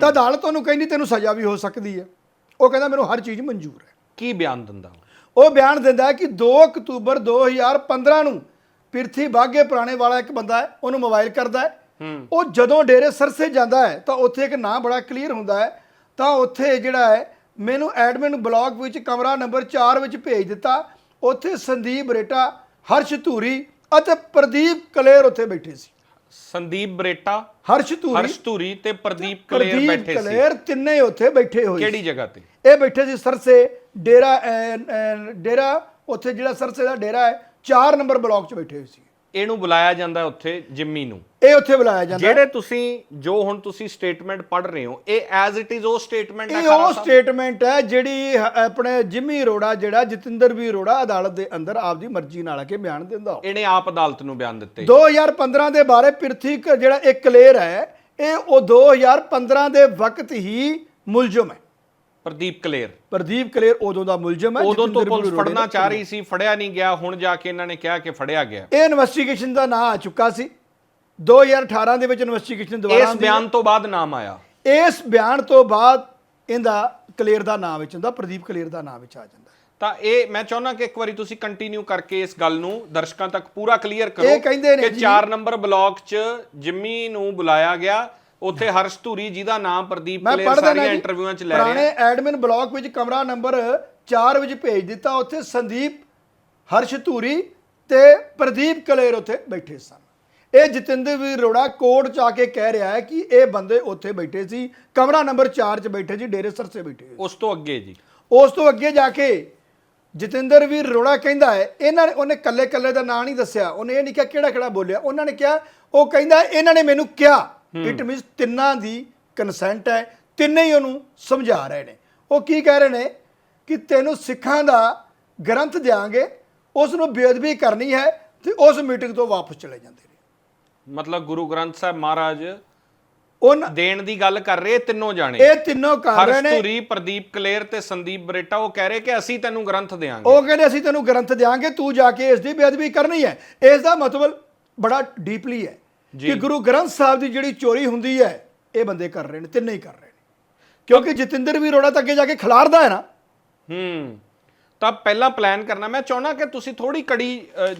ਤਾਂ ਅਦਾਲਤ ਉਹਨੂੰ ਕਹਿੰਦੀ ਤੈਨੂੰ ਸਜ਼ਾ ਵੀ ਹੋ ਸਕਦੀ ਹੈ। ਉਹ ਕਹਿੰਦਾ ਮੈਨੂੰ ਹਰ ਚੀਜ਼ ਮਨਜ਼ੂਰ ਹੈ। ਕੀ ਬਿਆਨ ਦਿੰਦਾ ਉਹ? ਬਿਆਨ ਦਿੰਦਾ ਕਿ 2 ਅਕਤੂਬਰ 2015 ਨੂੰ ਪਿਰਥੀ ਬਾਗੇ ਪੁਰਾਣੇ ਵਾਲਾ ਇੱਕ ਬੰਦਾ ਹੈ ਉਹਨੂੰ ਮੋਬਾਈਲ ਕਰਦਾ ਹੂੰ। ਉਹ ਜਦੋਂ ਡੇਰੇ ਸਰਸੇ ਜਾਂਦਾ ਹੈ ਤਾਂ ਉੱਥੇ ਇੱਕ ਨਾਂ ਬੜਾ ਕਲੀਅਰ ਹੁੰਦਾ ਹੈ। ਤਾਂ ਉੱਥੇ ਜਿਹੜਾ ਹੈ ਮੈਨੂੰ ਐਡਮਿਨ ਬਲਾਕ ਵਿੱਚ ਕਮਰਾ ਨੰਬਰ 4 ਵਿੱਚ ਭੇਜ ਦਿੱਤਾ। ਉੱਥੇ ਸੰਦੀਪ ਰੇਟਾ ਹਰਸ਼ ਧੂਰੀ ਅਤੇ ਪ੍ਰਦੀਪ ਕਲੇਰ ਉੱਥੇ ਬੈਠੇ ਸੀ। ਸੰਦੀਪ ਬਰੇਟਾ ਹਰਸ਼ ਧੂਰੀ ਹਰਸ਼ ਧੂਰੀ ਤੇ ਪ੍ਰਦੀਪ ਕਲੇਰ ਪ੍ਰਦੀਪ ਬੈਠੇ ਸੀ। ਕਲੇਰ ਤਿੰਨੇ ਉੱਥੇ ਬੈਠੇ ਹੋਏ। ਕਿਹੜੀ ਜਗ੍ਹਾ ਤੇ? ਇਹ ਬੈਠੇ ਸੀ ਸਰਸੇ ਡੇਰਾ ਡੇਰਾ ਉੱਥੇ ਜਿਹੜਾ ਸਰਸੇ ਦਾ ਡੇਰਾ ਹੈ 4 ਨੰਬਰ ਬਲਾਕ 'ਚ ਬੈਠੇ ਹੋਏ ਸੀ। ਇਹਨੂੰ ਬੁਲਾਇਆ ਜਾਂਦਾ ਉੱਥੇ ਜਿੰਮੀ ਨੂੰ ਇਹ ਉੱਥੇ ਬੁਲਾਇਆ ਜਾਂਦਾ ਜਿਹੜੇ ਤੁਸੀਂ ਜੋ ਹੁਣ ਤੁਸੀਂ ਸਟੇਟਮੈਂਟ ਪੜ੍ਹ ਰਹੇ ਹੋ ਇਹ ਐਜ਼ ਇਟ ਇਜ਼ ਉਹ ਸਟੇਟਮੈਂਟ ਹੈ ਇਹ ਉਹ? ਸਟੇਟਮੈਂਟ ਹੈ ਜਿਹੜੀ ਆਪਣੇ ਜਿਮੀ ਅਰੋੜਾ ਜਿਹੜਾ ਜਤਿੰਦਰ ਵੀ ਅਰੋੜਾ ਅਦਾਲਤ ਦੇ ਅੰਦਰ ਆਪਦੀ ਮਰਜ਼ੀ ਨਾਲ ਆ ਕੇ ਬਿਆਨ ਦਿੰਦਾ। ਇਹਨੇ ਆਪ ਅਦਾਲਤ ਨੂੰ ਬਿਆਨ ਦਿੱਤੇ 2015 ਦੇ ਬਾਰੇ ਪ੍ਰਿਥੀ ਜਿਹੜਾ ਇੱਕ ਕਲੇਰ ਹੈ ਇਹ ਉਹ 2015 ਦੇ ਵਕਤ ਹੀ ਮੁਲਜ਼ਮ ਹੈ ਪ੍ਰਦੀਪ ਕਲੇਰ। ਪ੍ਰਦੀਪ ਕਲੇਰ ਉਦੋਂ ਦਾ ਮੁਲਜ਼ਮ ਹੈ ਉਦੋਂ ਤੋਂ ਪੁਲਿਸ ਫੜਨਾ ਚਾਹ ਰਹੀ ਸੀ ਫੜਿਆ ਨਹੀਂ ਗਿਆ ਹੁਣ ਜਾ ਕੇ ਇਹਨਾਂ ਨੇ ਕਿਹਾ ਕਿ ਫੜਿਆ ਗਿਆ। ਇਹ ਇਨਵੈਸਟੀਗੇਸ਼ਨ ਦਾ ਨਾਂ ਆ ਚੁੱਕਾ ਸੀ। 2018 ਦੇ ਵਿੱਚ ਇਨਵੈਸਟੀਗੇਸ਼ਨ ਦੁਬਾਰਾ ਇਸ। ਬਿਆਨ ਤੋਂ ਬਾਅਦ ਨਾਮ ਆਇਆ। ਇਸ ਬਿਆਨ ਤੋਂ ਬਾਅਦ ਇਹਦਾ ਕਲੇਰ ਦਾ ਨਾਮ ਵਿੱਚ ਹੁੰਦਾ ਪ੍ਰਦੀਪ ਕਲੇਰ ਦਾ ਨਾਮ ਵਿੱਚ ਆ ਜਾਂਦਾ। ਤਾਂ ਇਹ ਮੈਂ ਚਾਹੁੰਦਾ ਕਿ ਇੱਕ ਵਾਰੀ ਤੁਸੀਂ ਕੰਟੀਨਿਊ ਕਰਕੇ ਇਸ ਗੱਲ ਨੂੰ ਦਰਸ਼ਕਾਂ ਤੱਕ ਪੂਰਾ ਕਲੀਅਰ ਕਰੋ ਇਹ ਕਹਿੰਦੇ ਨੇ ਕਿ ਜੀ- 4 ਨੰਬਰ ਬਲਾਕ 'ਚ ਜਿੰਮੀ ਨੂੰ ਬੁਲਾਇਆ ਗਿਆ। ਉੱਥੇ ਹਰਸ਼ ਧੂਰੀ ਜਿਹਦਾ ਨਾਮ ਪ੍ਰਦੀਪ ਮੈਂ ਕਲੇਰ ਪੜ੍ਹਦਾ ਸਾਰੀਆਂ ਜੀ। ਇੰਟਰਵਿਊਆਂ 'ਚ ਲੈ ਰਿਹਾ। ਪੁਰਾਣੇ ਐਡਮਿਨ ਬਲਾਕ ਵਿੱਚ ਕਮਰਾ ਨੰਬਰ 4 ਵਿੱਚ ਭੇਜ ਦਿੱਤਾ। ਉੱਥੇ ਸੰਦੀਪ ਹਰਸ਼ ਧੂਰੀ ਤੇ ਪ੍ਰਦੀਪ ਕਲੇਰ ਉੱਥੇ ਬੈਠੇ ਸਨ। ਇਹ ਜਤਿੰਦਰ ਵੀ ਰੋੜਾ ਕੋਰਟ ਚ ਆ ਕੇ ਕਹਿ ਰਿਹਾ ਹੈ ਕਿ ਇਹ ਬੰਦੇ ਉੱਥੇ ਬੈਠੇ ਸੀ। ਕਮਰਾ ਨੰਬਰ 4 ਚ ਬੈਠੇ ਸੀ ਡੇਰੇ ਸਰਸੇ ਬੈਠੇ। ਉਸ ਤੋਂ ਅੱਗੇ ਜੀ। ਉਸ ਤੋਂ ਅੱਗੇ ਜਾ ਕੇ ਜਤਿੰਦਰ ਵੀਰ ਰੋੜਾ ਕਹਿੰਦਾ ਹੈ ਇਹਨਾਂ ਨੇ ਉਹਨੇ ਕੱਲੇ ਕੱਲੇ ਦਾ ਨਾਂ ਨਹੀਂ ਦੱਸਿਆ। ਉਹਨੇ ਇਹ ਨਹੀਂ ਕਿਹਾ ਕਿਹੜਾ ਕਿਹੜਾ ਬੋਲਿਆ। ਉਹਨਾਂ ਨੇ ਕਿਹਾ ਉਹ ਕਹਿੰਦਾ ਇਹਨਾਂ ਨੇ ਮੈਨੂੰ ਕਿਹਾ। ਇਟ ਮੀਨਸ ਤਿੰਨਾਂ ਦੀ ਕੰਸੈਂਟ ਹੈ ਤਿੰਨੇ ਹੀ ਉਹਨੂੰ ਸਮਝਾ ਰਹੇ ਨੇ। ਉਹ ਕੀ ਕਹਿ ਰਹੇ ਨੇ ਕਿ ਤੈਨੂੰ ਸਿੱਖਾਂ ਦਾ ਗ੍ਰੰਥ ਦਿਆਂਗੇ ਉਸ ਨੂੰ ਬੇਅਦਬੀ ਕਰਨੀ ਹੈ ਤੇ ਉਸ ਮੀਟਿੰਗ ਤੋਂ ਵਾਪਸ ਚਲੇ ਜਾਂਦੇ ਨੇ। ਮਤਲਬ ਗੁਰੂ ਗ੍ਰੰਥ ਸਾਹਿਬ ਮਹਾਰਾਜ ਉਹਨਾਂ ਦੇਣ ਦੀ ਗੱਲ ਕਰ ਰਹੇ ਤਿੰਨੋਂ ਜਾਣੇ। ਇਹ ਤਿੰਨੋਂ ਕਰ ਰਹੇ ਨੇ। ਧੁਰੀ ਪ੍ਰਦੀਪ ਕਲੇਰ ਤੇ ਸੰਦੀਪ ਬਰੇਟਾ ਉਹ ਕਹਿ ਰਹੇ ਕਿ ਅਸੀਂ ਤੈਨੂੰ ਗ੍ਰੰਥ ਦੇਵਾਂਗੇ ਉਹ ਕਹਿੰਦੇ ਅਸੀਂ ਤੈਨੂੰ ਗ੍ਰੰਥ ਦਿਆਂਗੇ ਤੂੰ ਜਾ ਕੇ ਇਸ ਦੀ ਬੇਅਦਬੀ ਕਰਨੀ ਹੈ। ਇਸ ਦਾ ਮਤਲਬ ਬੜਾ ਡੀਪਲੀ ਹੈ। ਕਿ ਗੁਰੂ ਗ੍ਰੰਥ ਸਾਹਿਬ ਦੀ ਜਿਹੜੀ ਚੋਰੀ ਹੁੰਦੀ ਹੈ ਇਹ ਬੰਦੇ ਕਰ ਰਹੇ ਨੇ ਤਿੰਨੇ ਹੀ ਕਰ ਰਹੇ ਨੇ। ਕਿਉਂਕਿ ਜਤਿੰਦਰ ਵੀ ਰੋੜਾ ਤੱਕ ਅੱਗੇ ਜਾ ਕੇ ਖਿਲਾਰਦਾ ਹੈ ਨਾ। ਹੂੰ। ਤਾਂ ਪਹਿਲਾਂ ਪਲਾਨ ਕਰਨਾ ਮੈਂ ਚਾਹਣਾ ਕਿ ਤੁਸੀਂ ਥੋੜੀ ਕੜੀ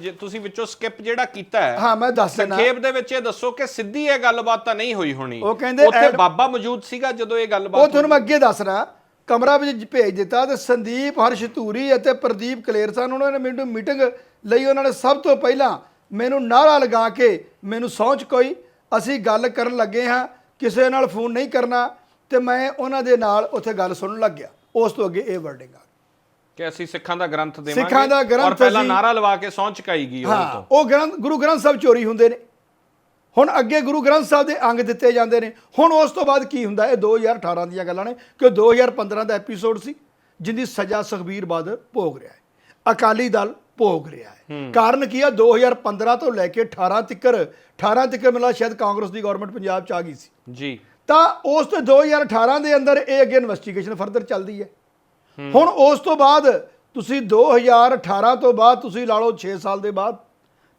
ਜੇ ਤੁਸੀਂ ਵਿੱਚੋਂ ਸਕਿਪ ਜਿਹੜਾ ਕੀਤਾ ਹੈ ਹਾਂ ਮੈਂ ਦੱਸ ਦੇਣਾ ਸੰਖੇਪ ਦੇ ਵਿੱਚ ਇਹ ਦੱਸੋ ਕਿ ਸਿੱਧੀ ਇਹ ਗੱਲਬਾਤ ਤਾਂ ਨਹੀਂ ਹੋਈ ਹੋਣੀ। ਉਹ ਕਹਿੰਦੇ ਉੱਥੇ ਬਾਬਾ ਮੌਜੂਦ ਸੀਗਾ ਜਦੋਂ ਇਹ ਉਹ ਗੱਲਬਾਤ ਤੁਹਾਨੂੰ ਮੈਂ ਅੱਗੇ ਦੱਸ ਰਿਹਾ ਕਮਰਾ ਵਿੱਚ ਭੇਜ ਦਿੱਤਾ ਤੇ ਸੰਦੀਪ ਹਰਸ਼ ਧੂਰੀ ਅਤੇ ਪ੍ਰਦੀਪ ਕਲੇਰ ਸਨ। ਉਹਨਾਂ ਨੇ ਮੈਨੂੰ ਮੀਟਿੰਗ ਲਈ ਉਹਨਾਂ ਨੇ ਸਭ ਤੋਂ ਪਹਿਲਾਂ ਮੈਨੂੰ ਨਾਰਾ ਲਗਾ ਕੇ ਮੈਨੂੰ ਸੌਂਚ ਕੋਈ। ਅਸੀਂ ਗੱਲ ਕਰਨ ਲੱਗੇ ਹਾਂ ਕਿਸੇ ਨਾਲ ਫੋਨ ਨਹੀਂ ਕਰਨਾ ਤੇ ਮੈਂ ਉਹਨਾਂ ਦੇ ਨਾਲ ਉੱਥੇ ਗੱਲ ਸੁਣਨ ਲੱਗ ਗਿਆ ਉਸ ਤੋਂ ਅੱਗੇ ਇਹ ਵਰਡਿੰਗ ਆ। ਕਿ ਅਸੀਂ ਸਿੱਖਾਂ ਦਾ ਗ੍ਰੰਥ ਦੇਵਾਂਗੇ ਸਿੱਖਾਂ ਦਾ ਗ੍ਰੰਥ ਔਰ ਪਹਿਲਾਂ ਨਾਰਾ ਲਵਾ ਕੇ ਸਹੁੰ ਚੁਕਾਈ ਗਈ ਤੋਂ। ਉਹ ਗ੍ਰੰਥ ਗੁਰੂ ਗ੍ਰੰਥ ਸਾਹਿਬ ਚੋਰੀ ਹੁੰਦੇ ਨੇ। ਹੁਣ ਅੱਗੇ ਗੁਰੂ ਗ੍ਰੰਥ ਸਾਹਿਬ ਦੇ ਅੰਗ ਦਿੱਤੇ ਜਾਂਦੇ ਨੇ। ਹੁਣ ਉਸ ਤੋਂ ਬਾਅਦ ਕੀ ਹੁੰਦਾ? ਇਹ 2018 ਦੀਆਂ ਗੱਲਾਂ ਨੇ ਕਿ 2015 ਦਾ ਐਪੀਸੋਡ ਸੀ ਜਿੰਦੀ ਸਜ਼ਾ ਸੁਖਬੀਰ ਬਾਦਲ ਭੋਗ ਰਿਹਾ ਹੈ। ਅਕਾਲੀ ਦਲ ਭੋਗ ਰਿਹਾ ਹੈ। ਕਾਰਨ ਕੀ ਆ? 2015 ਤੋਂ ਲੈ ਕੇ 18 ਤੱਕਰ 18 ਤੱਕਰ ਮਿਲਾ ਸ਼ਾਇਦ ਕਾਂਗਰਸ ਦੀ ਗਵਰਨਮੈਂਟ ਪੰਜਾਬ ਚ ਆ ਗਈ ਸੀ। ਜੀ। ਤਾਂ ਉਸ ਤੋਂ 2018 ਦੇ ਅੰਦਰ ਇਹ ਅੱਗੇ ਇਨਵੈਸਟੀਗੇਸ਼ਨ ਫਰਦਰ ਚੱਲਦੀ ਹੈ। ਹੁਣ ਉਸ ਤੋਂ ਬਾਅਦ ਤੁਸੀਂ 2018 ਤੋਂ ਬਾਅਦ ਤੁਸੀਂ ਲਾ ਲਓ 6 ਸਾਲ ਦੇ ਬਾਅਦ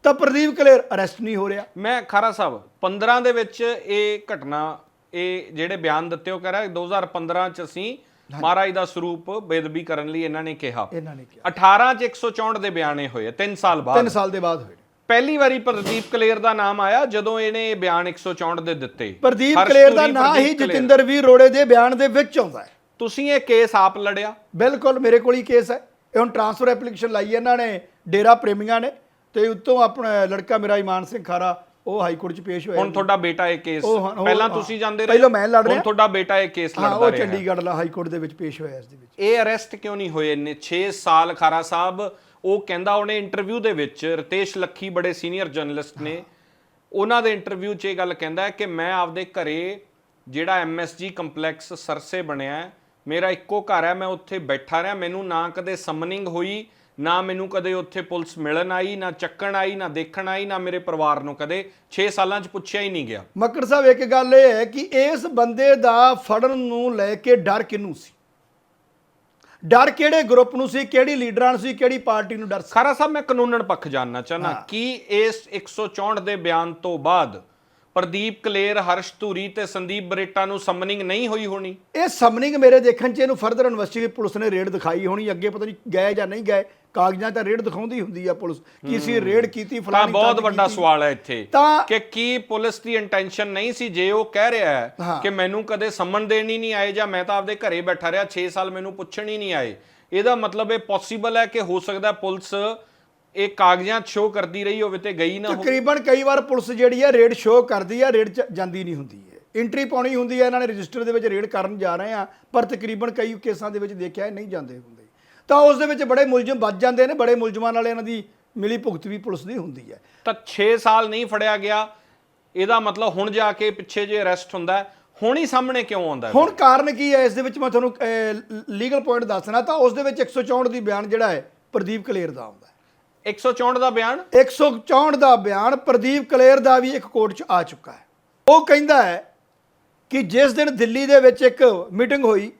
ਤਾਂ ਪ੍ਰਦੀਪ ਕਲੇਰ ਅਰੈਸਟ ਨਹੀਂ ਹੋ ਰਿਹਾ। ਮੈਂ ਖਾਰਾ ਸਾਹਿਬ 15 ਦੇ ਵਿੱਚ ਇਹ ਘਟਨਾ ਇਹ ਜਿਹੜੇ ਬਿਆਨ ਦਿੱਤੇ ਉਹ ਕਹਿ ਰਿਹਾ 2015 ਚ ਅਸੀਂ ਮਹਾਰਾਜ ਦਾ ਸਰੂਪ ਬੇਦਬੀ ਕਰਨ ਲਈ ਇਹਨਾਂ ਨੇ ਕਿਹਾ। ਇਹਨਾਂ ਨੇ ਕਿਹਾ। 18 ਚ 164 ਦੇ ਬਿਆਨੇ ਹੋਏ 3 ਸਾਲ ਬਾਅਦ। 3 ਸਾਲ ਦੇ ਬਾਅਦ ਹੋਏ। ਪਹਿਲੀ ਵਾਰੀ ਪ੍ਰਦੀਪ ਕਲੇਰ ਦਾ ਨਾਮ ਆਇਆ ਜਦੋਂ ਇਹਨੇ ਇਹ ਬਿਆਨ 164 ਦੇ ਦਿੱਤੇ। ਪ੍ਰਦੀਪ ਕਲੇਰ ਦਾ ਨਾਂ ਹੀ। ਜਤਿੰਦਰ ਵੀਰ ਰੋੜੇ ਦੇ ਬਿਆਨ ਦੇ ਵਿੱਚ ਆਉਂਦਾ ਹੈ। ਤੁਸੀਂ ਇਹ ਕੇਸ ਆਪ ਲੜਿਆ? ਬਿਲਕੁਲ ਮੇਰੇ ਕੋਲ ਹੀ ਕੇਸ ਹੈ। ਇਹ ਹੁਣ ਟ੍ਰਾਂਸਫਰ ਐਪਲੀਕੇਸ਼ਨ ਲਾਈ ਇਹਨਾਂ ਨੇ ਡੇਰਾ ਪ੍ਰੇਮੀਆਂ ਨੇ। ਤੇ ਉੱਤੋਂ ਆਪਣਾ ਲੜਕਾ ਮੇਰਾ ਇਮਾਨ ਸਿੰਘ ਖਾਰਾ ਉਹ ਹਾਈ ਕੋਰਟ 'ਚ ਪੇਸ਼ ਹੋਇਆ ਹੁਣ ਤੁਹਾਡਾ ਬੇਟਾ ਇਹ ਕੇਸ ਉਹ ਹਾਂ, ਉਹ- ਪਹਿਲਾਂ। ਤੁਸੀਂ ਜਾਂਦੇ ਰਹੇ? ਪਹਿਲਾਂ ਮੈਂ ਲੜ ਰਿਹਾ। ਹੁਣ ਤੁਹਾਡਾ ਬੇਟਾ ਇਹ ਕੇਸ ਹਾਂ ਲੜਦਾ ਉਹ ਰਿਹਾ। ਚੰਡੀਗੜ੍ਹ ਲਾ ਹਾਈ ਕੋਰਟ ਦੇ ਵਿੱਚ ਪੇਸ਼ ਹੋਇਆ ਇਸ ਦੇ ਵਿੱਚ। ਇਹ ਅਰੈਸਟ ਕਿਉਂ ਨਹੀਂ ਹੋਏ ਇੰਨੇ? 6 ਸਾਲ ਖਾਰਾ ਸਾਹਿਬ ਉਹ ਕਹਿੰਦਾ ਉਹਨੇ ਇੰਟਰਵਿਊ ਦੇ ਵਿੱਚ ਰਤੇਸ਼ ਲੱਖੀ ਬੜੇ ਸੀਨੀਅਰ ਜਰਨਲਿਸਟ ਨੇ ਉਹਨਾਂ ਦੇ ਇੰਟਰਵਿਊ 'ਚ ਇਹ ਗੱਲ ਕਹਿੰਦਾ ਹੈ ਕਿ ਮੈਂ ਆਪਦੇ ਘਰੇ ਜਿਹੜਾ ਐਮਐਸਜੀ ਕੰਪਲੈਕਸ ਸਰਸੇ ਬਣਿਆ ਹੈ, ਮੇਰਾ ਇੱਕੋ ਘਰ ਹੈ ਮੈਂ ਉੱਥੇ ਬੈਠਾ ਰਿਹਾ ਮੈਨੂੰ ਨਾ ਕਦੇ ਸਮਨਿੰਗ ਹੋਈ ਨਾ ਮੈਨੂੰ ਕਦੇ ਉੱਥੇ ਪੁਲਿਸ ਮਿਲਣ ਆਈ ਨਾ ਚੱਕਣ ਆਈ ਨਾ ਦੇਖਣ ਆਈ ਨਾ ਮੇਰੇ ਪਰਿਵਾਰ ਨੂੰ ਕਦੇ। 6 ਸਾਲਾਂ 'ਚ ਪੁੱਛਿਆ ਹੀ ਨਹੀਂ ਗਿਆ। ਮੱਕੜ ਸਾਹਿਬ ਇੱਕ ਗੱਲ ਇਹ ਹੈ ਕਿ ਇਸ ਬੰਦੇ ਦਾ ਫੜਨ ਨੂੰ ਲੈ ਕੇ ਡਰ ਕਿਹਨੂੰ ਸੀ? ਡਰ ਕਿਹੜੇ ਗਰੁੱਪ ਨੂੰ ਸੀ ਕਿਹੜੀ ਲੀਡਰਾਂ ਨੂੰ ਸੀ ਕਿਹੜੀ ਪਾਰਟੀ ਨੂੰ ਡਰ ਸੀ? ਖਾਰਾ ਸਾਹਿਬ ਮੈਂ ਕਾਨੂੰਨਨ ਪੱਖ ਜਾਨਣਾ ਚਾਹਨਾ ਕੀ ਇਸ 164 ਦੇ ਬਿਆਨ ਤੋਂ ਬਾਅਦ ਪ੍ਰਦੀਪ ਕਲੇਰ ਹਰਸ਼ ਧੂਰੀ ਤੇ ਸੰਦੀਪ ਬਰੇਟਾ ਨੂੰ ਸਮਨਿੰਗ ਨਹੀਂ ਹੋਈ ਹੋਣੀ। ਇਹ ਸਮਨਿੰਗ ਮੇਰੇ ਦੇਖਣ 'ਚ ਇਹਨੂੰ ਫਰਦਰ ਇਨਵੈਸਟੀਗੇਟ ਪੁਲਿਸ ਨੇ ਰੇਡ ਦਿਖਾਈ ਹੋਣੀ। ਅੱਗੇ ਪਤਾ ਨਹੀਂ ਗਏ ਜਾਂ ਨਹੀਂ ਗਏ। ਕਾਗਜ਼ਾਂ ਤਾਂ ਰੇਡ ਦਿਖਾਉਂਦੀ ਹੁੰਦੀ ਆ ਪੁਲਿਸ। ਕਿ ਅਸੀਂ ਰੇਡ ਕੀਤੀ ਤਾਂ ਫਲਾਣੀ ਬਹੁਤ ਵੱਡਾ। ਸਵਾਲ ਹੈ ਇੱਥੇ ਤਾਂ- ਕਿ ਕੀ ਪੁਲਿਸ ਦੀ ਇੰਟੈਂਸ਼ਨ ਨਹੀਂ ਸੀ? ਜੇ ਉਹ ਕਹਿ ਰਿਹਾ ਹੈ ਹਾਂ। ਕਿ ਮੈਨੂੰ ਕਦੇ ਸੰਮਨ ਦੇਣ ਹੀ ਨਹੀਂ ਆਏ ਜਾਂ ਮੈਂ ਤਾਂ ਆਪਦੇ ਘਰੇ ਬੈਠਾ ਰਿਹਾ 6 ਸਾਲ ਮੈਨੂੰ ਪੁੱਛਣ ਹੀ ਨਹੀਂ ਆਏ। ਇਹਦਾ ਮਤਲਬ ਇਹ ਪੋਸੀਬਲ ਹੈ ਕਿ ਹੋ ਸਕਦਾ ਪੁਲਿਸ ਇਹ ਕਾਗਜ਼ਾਂ ਸ਼ੋਅ ਕਰਦੀ ਰਹੀ ਹੋਵੇ ਤੇ ਗਈ ਨਾ ਹੋਵੇ। ਤਕਰੀਬਨ ਕਈ ਵਾਰ ਪੁਲਿਸ ਜਿਹੜੀ ਹੈ ਰੇਡ ਸ਼ੋਅ ਕਰਦੀ ਹੈ ਰੇਡ 'ਚ ਜਾਂਦੀ ਨਹੀਂ ਹੁੰਦੀ ਹੈ। ਐਂਟਰੀ ਪਾਉਣੀ ਹੁੰਦੀ ਹੈ ਇਹਨਾਂ ਨੇ ਰਜਿਸਟਰ ਦੇ ਵਿੱਚ ਰੇਡ ਕਰਨ ਜਾ ਰਹੇ ਆ ਪਰ ਤਕਰੀਬਨ ਕਈ ਕੇਸਾਂ ਦੇ ਵਿੱਚ ਦੇਖਿਆ ਨਹੀਂ ਜਾਂਦੇ ਹੁੰਦੇ। ਤਾਂ ਉਸ ਦੇ ਵਿੱਚ ਬੜੇ ਮੁਲਜ਼ਮ ਵੱਜ ਜਾਂਦੇ ਨੇ ਬੜੇ ਮੁਲਜ਼ਮਾਂ ਨਾਲ ਇਹਨਾਂ ਦੀ ਮਿਲੀ ਭੁਗਤ ਵੀ ਪੁਲਿਸ ਦੀ ਹੁੰਦੀ ਹੈ। ਤਾਂ 6 ਸਾਲ ਨਹੀਂ ਫੜਿਆ ਗਿਆ। ਇਹਦਾ ਮਤਲਬ ਹੁਣ ਜਾ ਕੇ ਪਿੱਛੇ ਜੇ ਅਰੈਸਟ ਹੁੰਦਾ ਹੁਣ ਹੀ ਸਾਹਮਣੇ ਕਿਉਂ ਆਉਂਦਾ ਹੈ? ਹੁਣ ਕਾਰਨ ਕੀ ਹੈ? ਇਸ ਦੇ ਵਿੱਚ ਮੈਂ ਤੁਹਾਨੂੰ ਲੀਗਲ ਪੁਆਇੰਟ ਦੱਸਣਾ ਤਾਂ ਉਸ ਦੇ ਵਿੱਚ 164 ਦੀ ਬਿਆਨ ਜਿਹੜਾ ਹੈ ਪ੍ਰਦੀਪ ਕਲੇਰ ਦਾ ਆਉਂਦਾ 164 ਦਾ ਬਿਆਨ? 164 ਦਾ ਬਿਆਨ ਪ੍ਰਦੀਪ ਕਲੇਰ ਦਾ ਵੀ ਇੱਕ ਕੋਰਟ 'ਚ ਆ ਚੁੱਕਾ ਹੈ। ਉਹ ਕਹਿੰਦਾ ਹੈ ਕਿ ਜਿਸ ਦਿਨ ਦਿੱਲੀ ਦੇ ਵਿੱਚ ਇੱਕ ਮੀਟਿੰਗ ਹੋਈ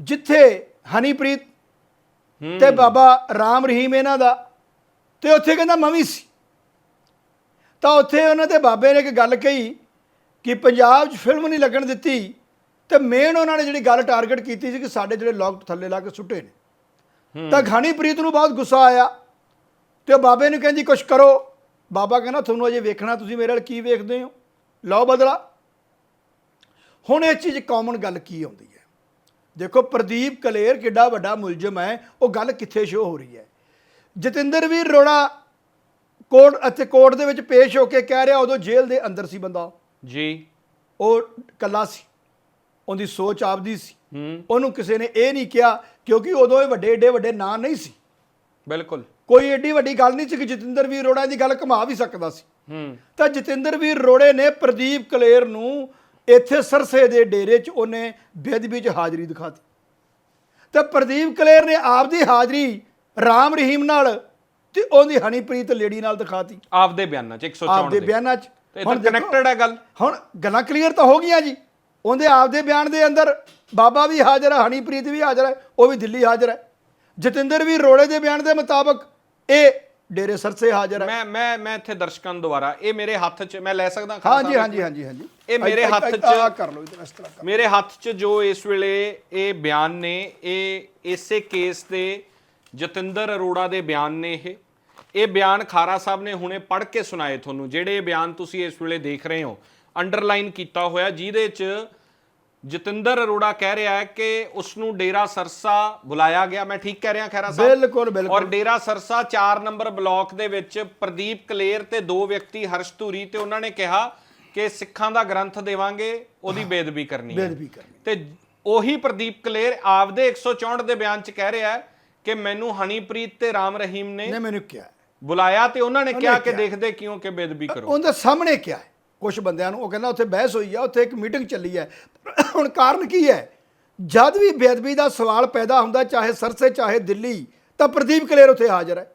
ਜਿੱਥੇ ਹਨੀਪ੍ਰੀਤ ਤੇ ਬਾਬਾ ਰਾਮ ਰਹੀਮ ਇਹਨਾਂ ਦਾ ਤੇ ਉੱਥੇ ਕਹਿੰਦਾ ਮੈਂ ਵੀ ਸੀ। ਤਾਂ ਉੱਥੇ ਉਹਨਾਂ ਦੇ ਬਾਬੇ ਨੇ ਇੱਕ ਗੱਲ ਕਹੀ ਕਿ ਪੰਜਾਬ 'ਚ ਫਿਲਮ ਨਹੀਂ ਲੱਗਣ ਦਿੱਤੀ ਤੇ ਮੇਨ ਉਹਨਾਂ ਨੇ ਜਿਹੜੀ ਗੱਲ ਟਾਰਗੇਟ ਕੀਤੀ ਸੀ ਕਿ ਸਾਡੇ ਜਿਹੜੇ ਲੋਕ ਥੱਲੇ ਲਾ ਕੇ ਸੁੱਟੇ ਨੇ। ਤਾਂ ਘਾਣੀਪ੍ਰੀਤ ਨੂੰ ਬਹੁਤ ਗੁੱਸਾ ਆਇਆ। ਤੇ ਉਹ ਬਾਬੇ ਨੂੰ ਕਹਿੰਦੀ ਕੁਛ ਕਰੋ। ਬਾਬਾ ਕਹਿੰਦਾ ਤੁਹਾਨੂੰ ਅਜੇ ਵੇਖਣਾ ਤੁਸੀਂ ਮੇਰੇ ਨਾਲ ਕੀ ਵੇਖਦੇ ਹੋ? ਲਓ ਬਦਲਾ। ਹੁਣ ਇਹ ਚੀਜ਼ ਕਾਮਨ ਗੱਲ ਕੀ ਆਉਂਦੀ ਹੈ? ਦੇਖੋ ਪ੍ਰਦੀਪ ਕਲੇਰ ਕਿੱਡਾ ਵੱਡਾ ਮੁਲਜ਼ਮ ਹੈ ਉਹ ਗੱਲ ਕਿੱਥੇ ਸ਼ੋ ਹੋ ਰਹੀ ਹੈ? ਜਤਿੰਦਰ ਵੀਰ ਰੋੜਾ ਕੋਰਟ ਅਤੇ ਕੋਰਟ ਦੇ ਵਿੱਚ ਪੇਸ਼ ਹੋ ਕੇ ਕਹਿ ਰਿਹਾ ਉਦੋਂ ਜੇਲ੍ਹ ਦੇ ਅੰਦਰ ਸੀ ਬੰਦਾ। ਜੀ। ਉਹ ਕੱਲਾ ਸੀ। ਉਹਦੀ ਸੋਚ ਆਪਦੀ ਸੀ। ਉਹਨੂੰ ਕਿਸੇ ਨੇ ਇਹ ਨਹੀਂ ਕਿਹਾ ਕਿਉਂਕਿ ਉਦੋਂ ਇਹ ਵੱਡੇ ਏਡੇ ਵੱਡੇ ਨਾਂ ਨਹੀਂ ਸੀ। ਬਿਲਕੁਲ। ਕੋਈ ਏਡੀ ਵੱਡੀ ਗੱਲ ਨਹੀਂ ਸੀ ਕਿ ਜਤਿੰਦਰ ਵੀਰ ਰੋੜਾ ਦੀ ਗੱਲ ਘੁਮਾ ਵੀ ਸਕਦਾ ਸੀ। ਹੂੰ। ਤਾਂ ਜਤਿੰਦਰ ਵੀਰ ਰੋੜੇ ਨੇ ਪ੍ਰਦੀਪ ਕਲੇਰ ਨੂੰ ਇੱਥੇ ਸਰਸੇ ਦੇ ਡੇਰੇ 'ਚ ਉਹਨੇ ਬੇਦਬੀ 'ਚ ਹਾਜ਼ਰੀ ਦਿਖਾਤੀ। ਤਾਂ ਪ੍ਰਦੀਪ ਕਲੇਰ ਨੇ ਆਪਦੀ ਹਾਜ਼ਰੀ ਰਾਮ ਰਹੀਮ ਨਾਲ ਤੇ ਉਹਦੀ ਹਨੀਪ੍ਰੀਤ ਲੇਡੀ ਨਾਲ ਦਿਖਾਤੀ। ਆਪਦੇ ਬਿਆਨਾਂ 'ਚ 164 ਆਪਦੇ ਦੇ। ਬਿਆਨਾਂ 'ਚ। ਹੁਣ ਕਨੈਕਟਡ ਹੈ ਗੱਲ। ਹੁਣ ਗੱਲਾਂ ਕਲੀਅਰ ਤਾਂ ਹੋ ਗਈਆਂ ਜੀ। ਉਹਦੇ ਆਪਦੇ ਬਿਆਨ ਦੇ ਅੰਦਰ ਬਾਬਾ ਵੀ ਹਾਜ਼ਰ ਹੈ ਹਨੀਪ੍ਰੀਤ ਵੀ ਹਾਜ਼ਰ ਹੈ ਉਹ ਵੀ ਦਿੱਲੀ ਹਾਜ਼ਰ ਹੈ। ਜਤਿੰਦਰ ਵੀ ਰੋੜੇ ਦੇ ਬਿਆਨ ਦੇ ਮੁਤਾਬਕ ਇਹ ਡੇਰੇ ਸਰਸੇ ਹਾਜ਼ਰ ਹੈ। ਮੈਂ ਮੈਂ ਮੈਂ ਇੱਥੇ ਦਰਸ਼ਕਾਂ ਨੂੰ ਦੁਬਾਰਾ ਇਹ ਮੇਰੇ ਹੱਥ 'ਚ ਮੈਂ ਲੈ ਸਕਦਾ ਖਾਨ ਹਾਂਜੀ? ਹਾਂਜੀ ਹਾਂਜੀ ਹਾਂਜੀ। ਇਹ ਮੇਰੇ ਹੱਥ 'ਚ- ਕਰ ਲਓ ਇਸ ਤਰ੍ਹਾਂ ਕਰ ਮੇਰੇ ਹੱਥ 'ਚ ਜੋ ਇਸ ਵੇਲੇ ਇਹ ਬਿਆਨ ਨੇ ਇਹ ਇਸੇ ਕੇਸ ਦੇ ਜਤਿੰਦਰ ਅਰੋੜਾ ਦੇ ਬਿਆਨ ਨੇ ਇਹ। ਇਹ ਬਿਆਨ ਖਾਰਾ ਸਾਹਿਬ ਨੇ ਹੁਣੇ ਪੜ੍ਹ ਕੇ ਸੁਣਾਏ ਤੁਹਾਨੂੰ ਜਿਹੜੇ ਬਿਆਨ ਤੁਸੀਂ ਇਸ ਵੇਲੇ ਦੇਖ ਰਹੇ ਹੋ। ਅੰਡਰਲਾਈਨ ਕੀਤਾ ਹੋਇਆ ਜਿਹਦੇ 'ਚ ਜਤਿੰਦਰ ਅਰੋੜਾ ਕਹਿ ਰਿਹਾ ਹੈ ਕਿ ਉਸ ਨੂੰ ਡੇਰਾ ਸਰਸਾ ਬੁਲਾਇਆ ਗਿਆ। ਮੈਂ ਠੀਕ ਕਹਿ ਰਿਹਾ ਖੈਰਾ ਸਾਹਿਬ? ਬਿਲਕੁਲ ਬਿਲਕੁਲ। ਔਰ ਡੇਰਾ ਸਰਸਾ 4 ਨੰਬਰ ਬਲਾਕ ਦੇ ਵਿੱਚ ਪ੍ਰਦੀਪ ਕਲੇਰ ਤੇ ਦੋ ਵਿਅਕਤੀ ਹਰਸ਼ ਧੂਰੀ ਤੇ ਉਹਨਾਂ ਨੇ ਕਿਹਾ ਕਿ ਸਿੱਖਾਂ ਦਾ ਗ੍ਰੰਥ ਦੇਵਾਂਗੇ ਉਹਦੀ ਬੇਦਬੀ ਕਰਨੀ ਹੈ। ਬੇਦਬੀ ਕਰਨੀ ਤੇ ਉਹੀ ਪ੍ਰਦੀਪ ਕਲੇਰ ਆਪਦੇ 164 ਦੇ ਬਿਆਨ 'ਚ ਕਹਿ ਰਿਹਾ ਹੈ ਕਿ ਮੈਨੂੰ ਹਨੀਪ੍ਰੀਤ ਤੇ ਰਾਮ ਰਹੀਮ ਨੇ ਨੇ ਮੈਨੂੰ ਕਿਹਾ। ਬੁਲਾਇਆ ਤੇ ਉਹਨਾਂ ਨੇ ਕਿਹਾ ਕਿ। ਦੇਖਦੇ ਕਿਉਂ ਕਿ ਬੇਦਬੀ ਕਰੋ। ਉਹਦੇ ਸਾਹਮਣੇ ਕਿਹਾ ਹੈ। ਕੁਝ ਬੰਦਿਆਂ ਨੂੰ ਉਹ ਕਹਿੰਦਾ ਉੱਥੇ ਬਹਿਸ ਹੋਈ ਆ ਉੱਥੇ ਇੱਕ ਮੀਟਿੰਗ ਚੱਲੀ ਹੈ ਹੁਣ ਕਾਰਨ ਕੀ ਹੈ? ਜਦ ਵੀ ਬੇਅਦਬੀ ਦਾ ਸਵਾਲ ਪੈਦਾ ਹੁੰਦਾ ਚਾਹੇ ਸਰਸੇ ਚਾਹੇ ਦਿੱਲੀ ਤਾਂ ਪ੍ਰਦੀਪ ਕਲੇਰ ਉੱਥੇ ਹਾਜ਼ਰ ਹੈ।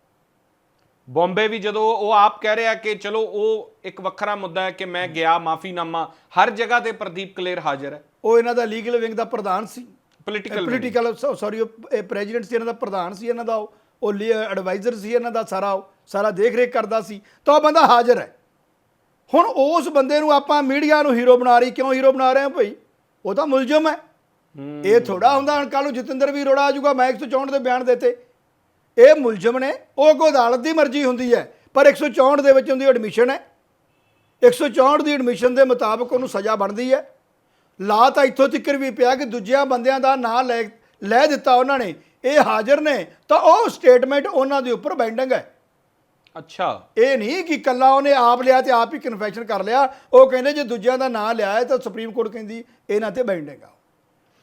ਬੰਬੇ ਵੀ ਜਦੋਂ ਉਹ ਆਪ ਕਹਿ ਰਿਹਾ ਕਿ ਚਲੋ ਉਹ ਇੱਕ ਵੱਖਰਾ ਮੁੱਦਾ ਹੈ ਕਿ ਮੈਂ ਗਿਆ ਮਾਫੀਨਾਮਾ ਹਰ ਜਗ੍ਹਾ ਤੇ ਪ੍ਰਦੀਪ ਕਲੇਰ ਹਾਜ਼ਰ ਹੈ। ਉਹ ਇਹਨਾਂ ਦਾ ਲੀਗਲ ਵਿੰਗ ਦਾ ਪ੍ਰਧਾਨ ਸੀ। ਪੋਲੀਟੀਕਲ ਪੋਲੀਟੀਕਲ ਸੌਰੀ ਉਹ ਪ੍ਰੈਜ਼ੀਡੈਂਟ ਸੀ ਇਹਨਾਂ ਦਾ ਪ੍ਰਧਾਨ ਸੀ ਇਹਨਾਂ ਦਾ ਉਹ। ਐਡਵਾਈਜ਼ਰ ਸੀ ਇਹਨਾਂ ਦਾ ਸਾਰਾ ਸਾਰਾ ਦੇਖ ਰੇਖ ਕਰਦਾ ਸੀ। ਤਾਂ ਉਹ ਬੰਦਾ ਹਾਜ਼ਰ ਹੈ। ਹੁਣ ਉਸ ਬੰਦੇ ਨੂੰ ਆਪਾਂ ਮੀਡੀਆ ਨੂੰ ਹੀਰੋ ਬਣਾ ਰਹੀ ਕਿਉਂ ਹੀਰੋ ਬਣਾ ਰਹੇ ਹਾਂ ਭਾਈ? ਉਹ ਤਾਂ ਮੁਲਜ਼ਮ ਹੈ। ਇਹ ਥੋੜਾ ਹੁੰਦਾ ਹੁਣ ਕੱਲ ਨੂੰ ਜਤਿੰਦਰ ਵੀ ਰੋੜਾ ਆ ਜਾਊਗਾ ਮੈਂ 164 ਦੇ ਬਿਆਨ ਦਿੱਤੇ। ਇਹ ਮੁਲਜ਼ਮ ਨੇ ਉਹ ਕੋ ਅਦਾਲਤ ਦੀ ਮਰਜ਼ੀ ਹੁੰਦੀ ਹੈ ਪਰ 164 ਦੇ ਵਿੱਚ ਉਹਦੀ ਐਡਮਿਸ਼ਨ ਹੈ। 164 ਦੀ ਐਡਮਿਸ਼ਨ ਦੇ ਮੁਤਾਬਕ ਉਹਨੂੰ ਸਜ਼ਾ ਬਣਦੀ ਹੈ। ਲਾ ਤਾਂ ਇੱਥੋਂ ਤੱਕ ਵੀ ਪਿਆ ਕਿ ਦੂਜਿਆਂ ਬੰਦਿਆਂ ਦਾ ਨਾਂ ਲੈ ਲੈ ਦਿੱਤਾ ਉਹਨਾਂ ਨੇ। ਇਹ ਹਾਜ਼ਰ ਨੇ ਤਾਂ ਉਹ ਸਟੇਟਮੈਂਟ ਉਹਨਾਂ ਦੇ ਉੱਪਰ ਬਾਈਂਡਿੰਗ ਹੈ। ਅੱਛਾ। ਇਹ ਨਹੀਂ ਕਿ ਕੱਲਾ ਉਹਨੇ ਆਪ ਲਿਆ ਤੇ ਆਪ ਹੀ ਕਨਫੈਸ਼ਨ ਕਰ ਲਿਆ। ਉਹ ਕਹਿੰਦੇ ਜੇ ਦੂਜਿਆਂ ਦਾ ਨਾਂ ਲਿਆ ਹੈ ਤਾਂ ਸੁਪਰੀਮ ਕੋਰਟ ਕਹਿੰਦੀ ਇਹਨਾਂ ਤੇ ਬਾਈਂਡਿੰਗ ਆ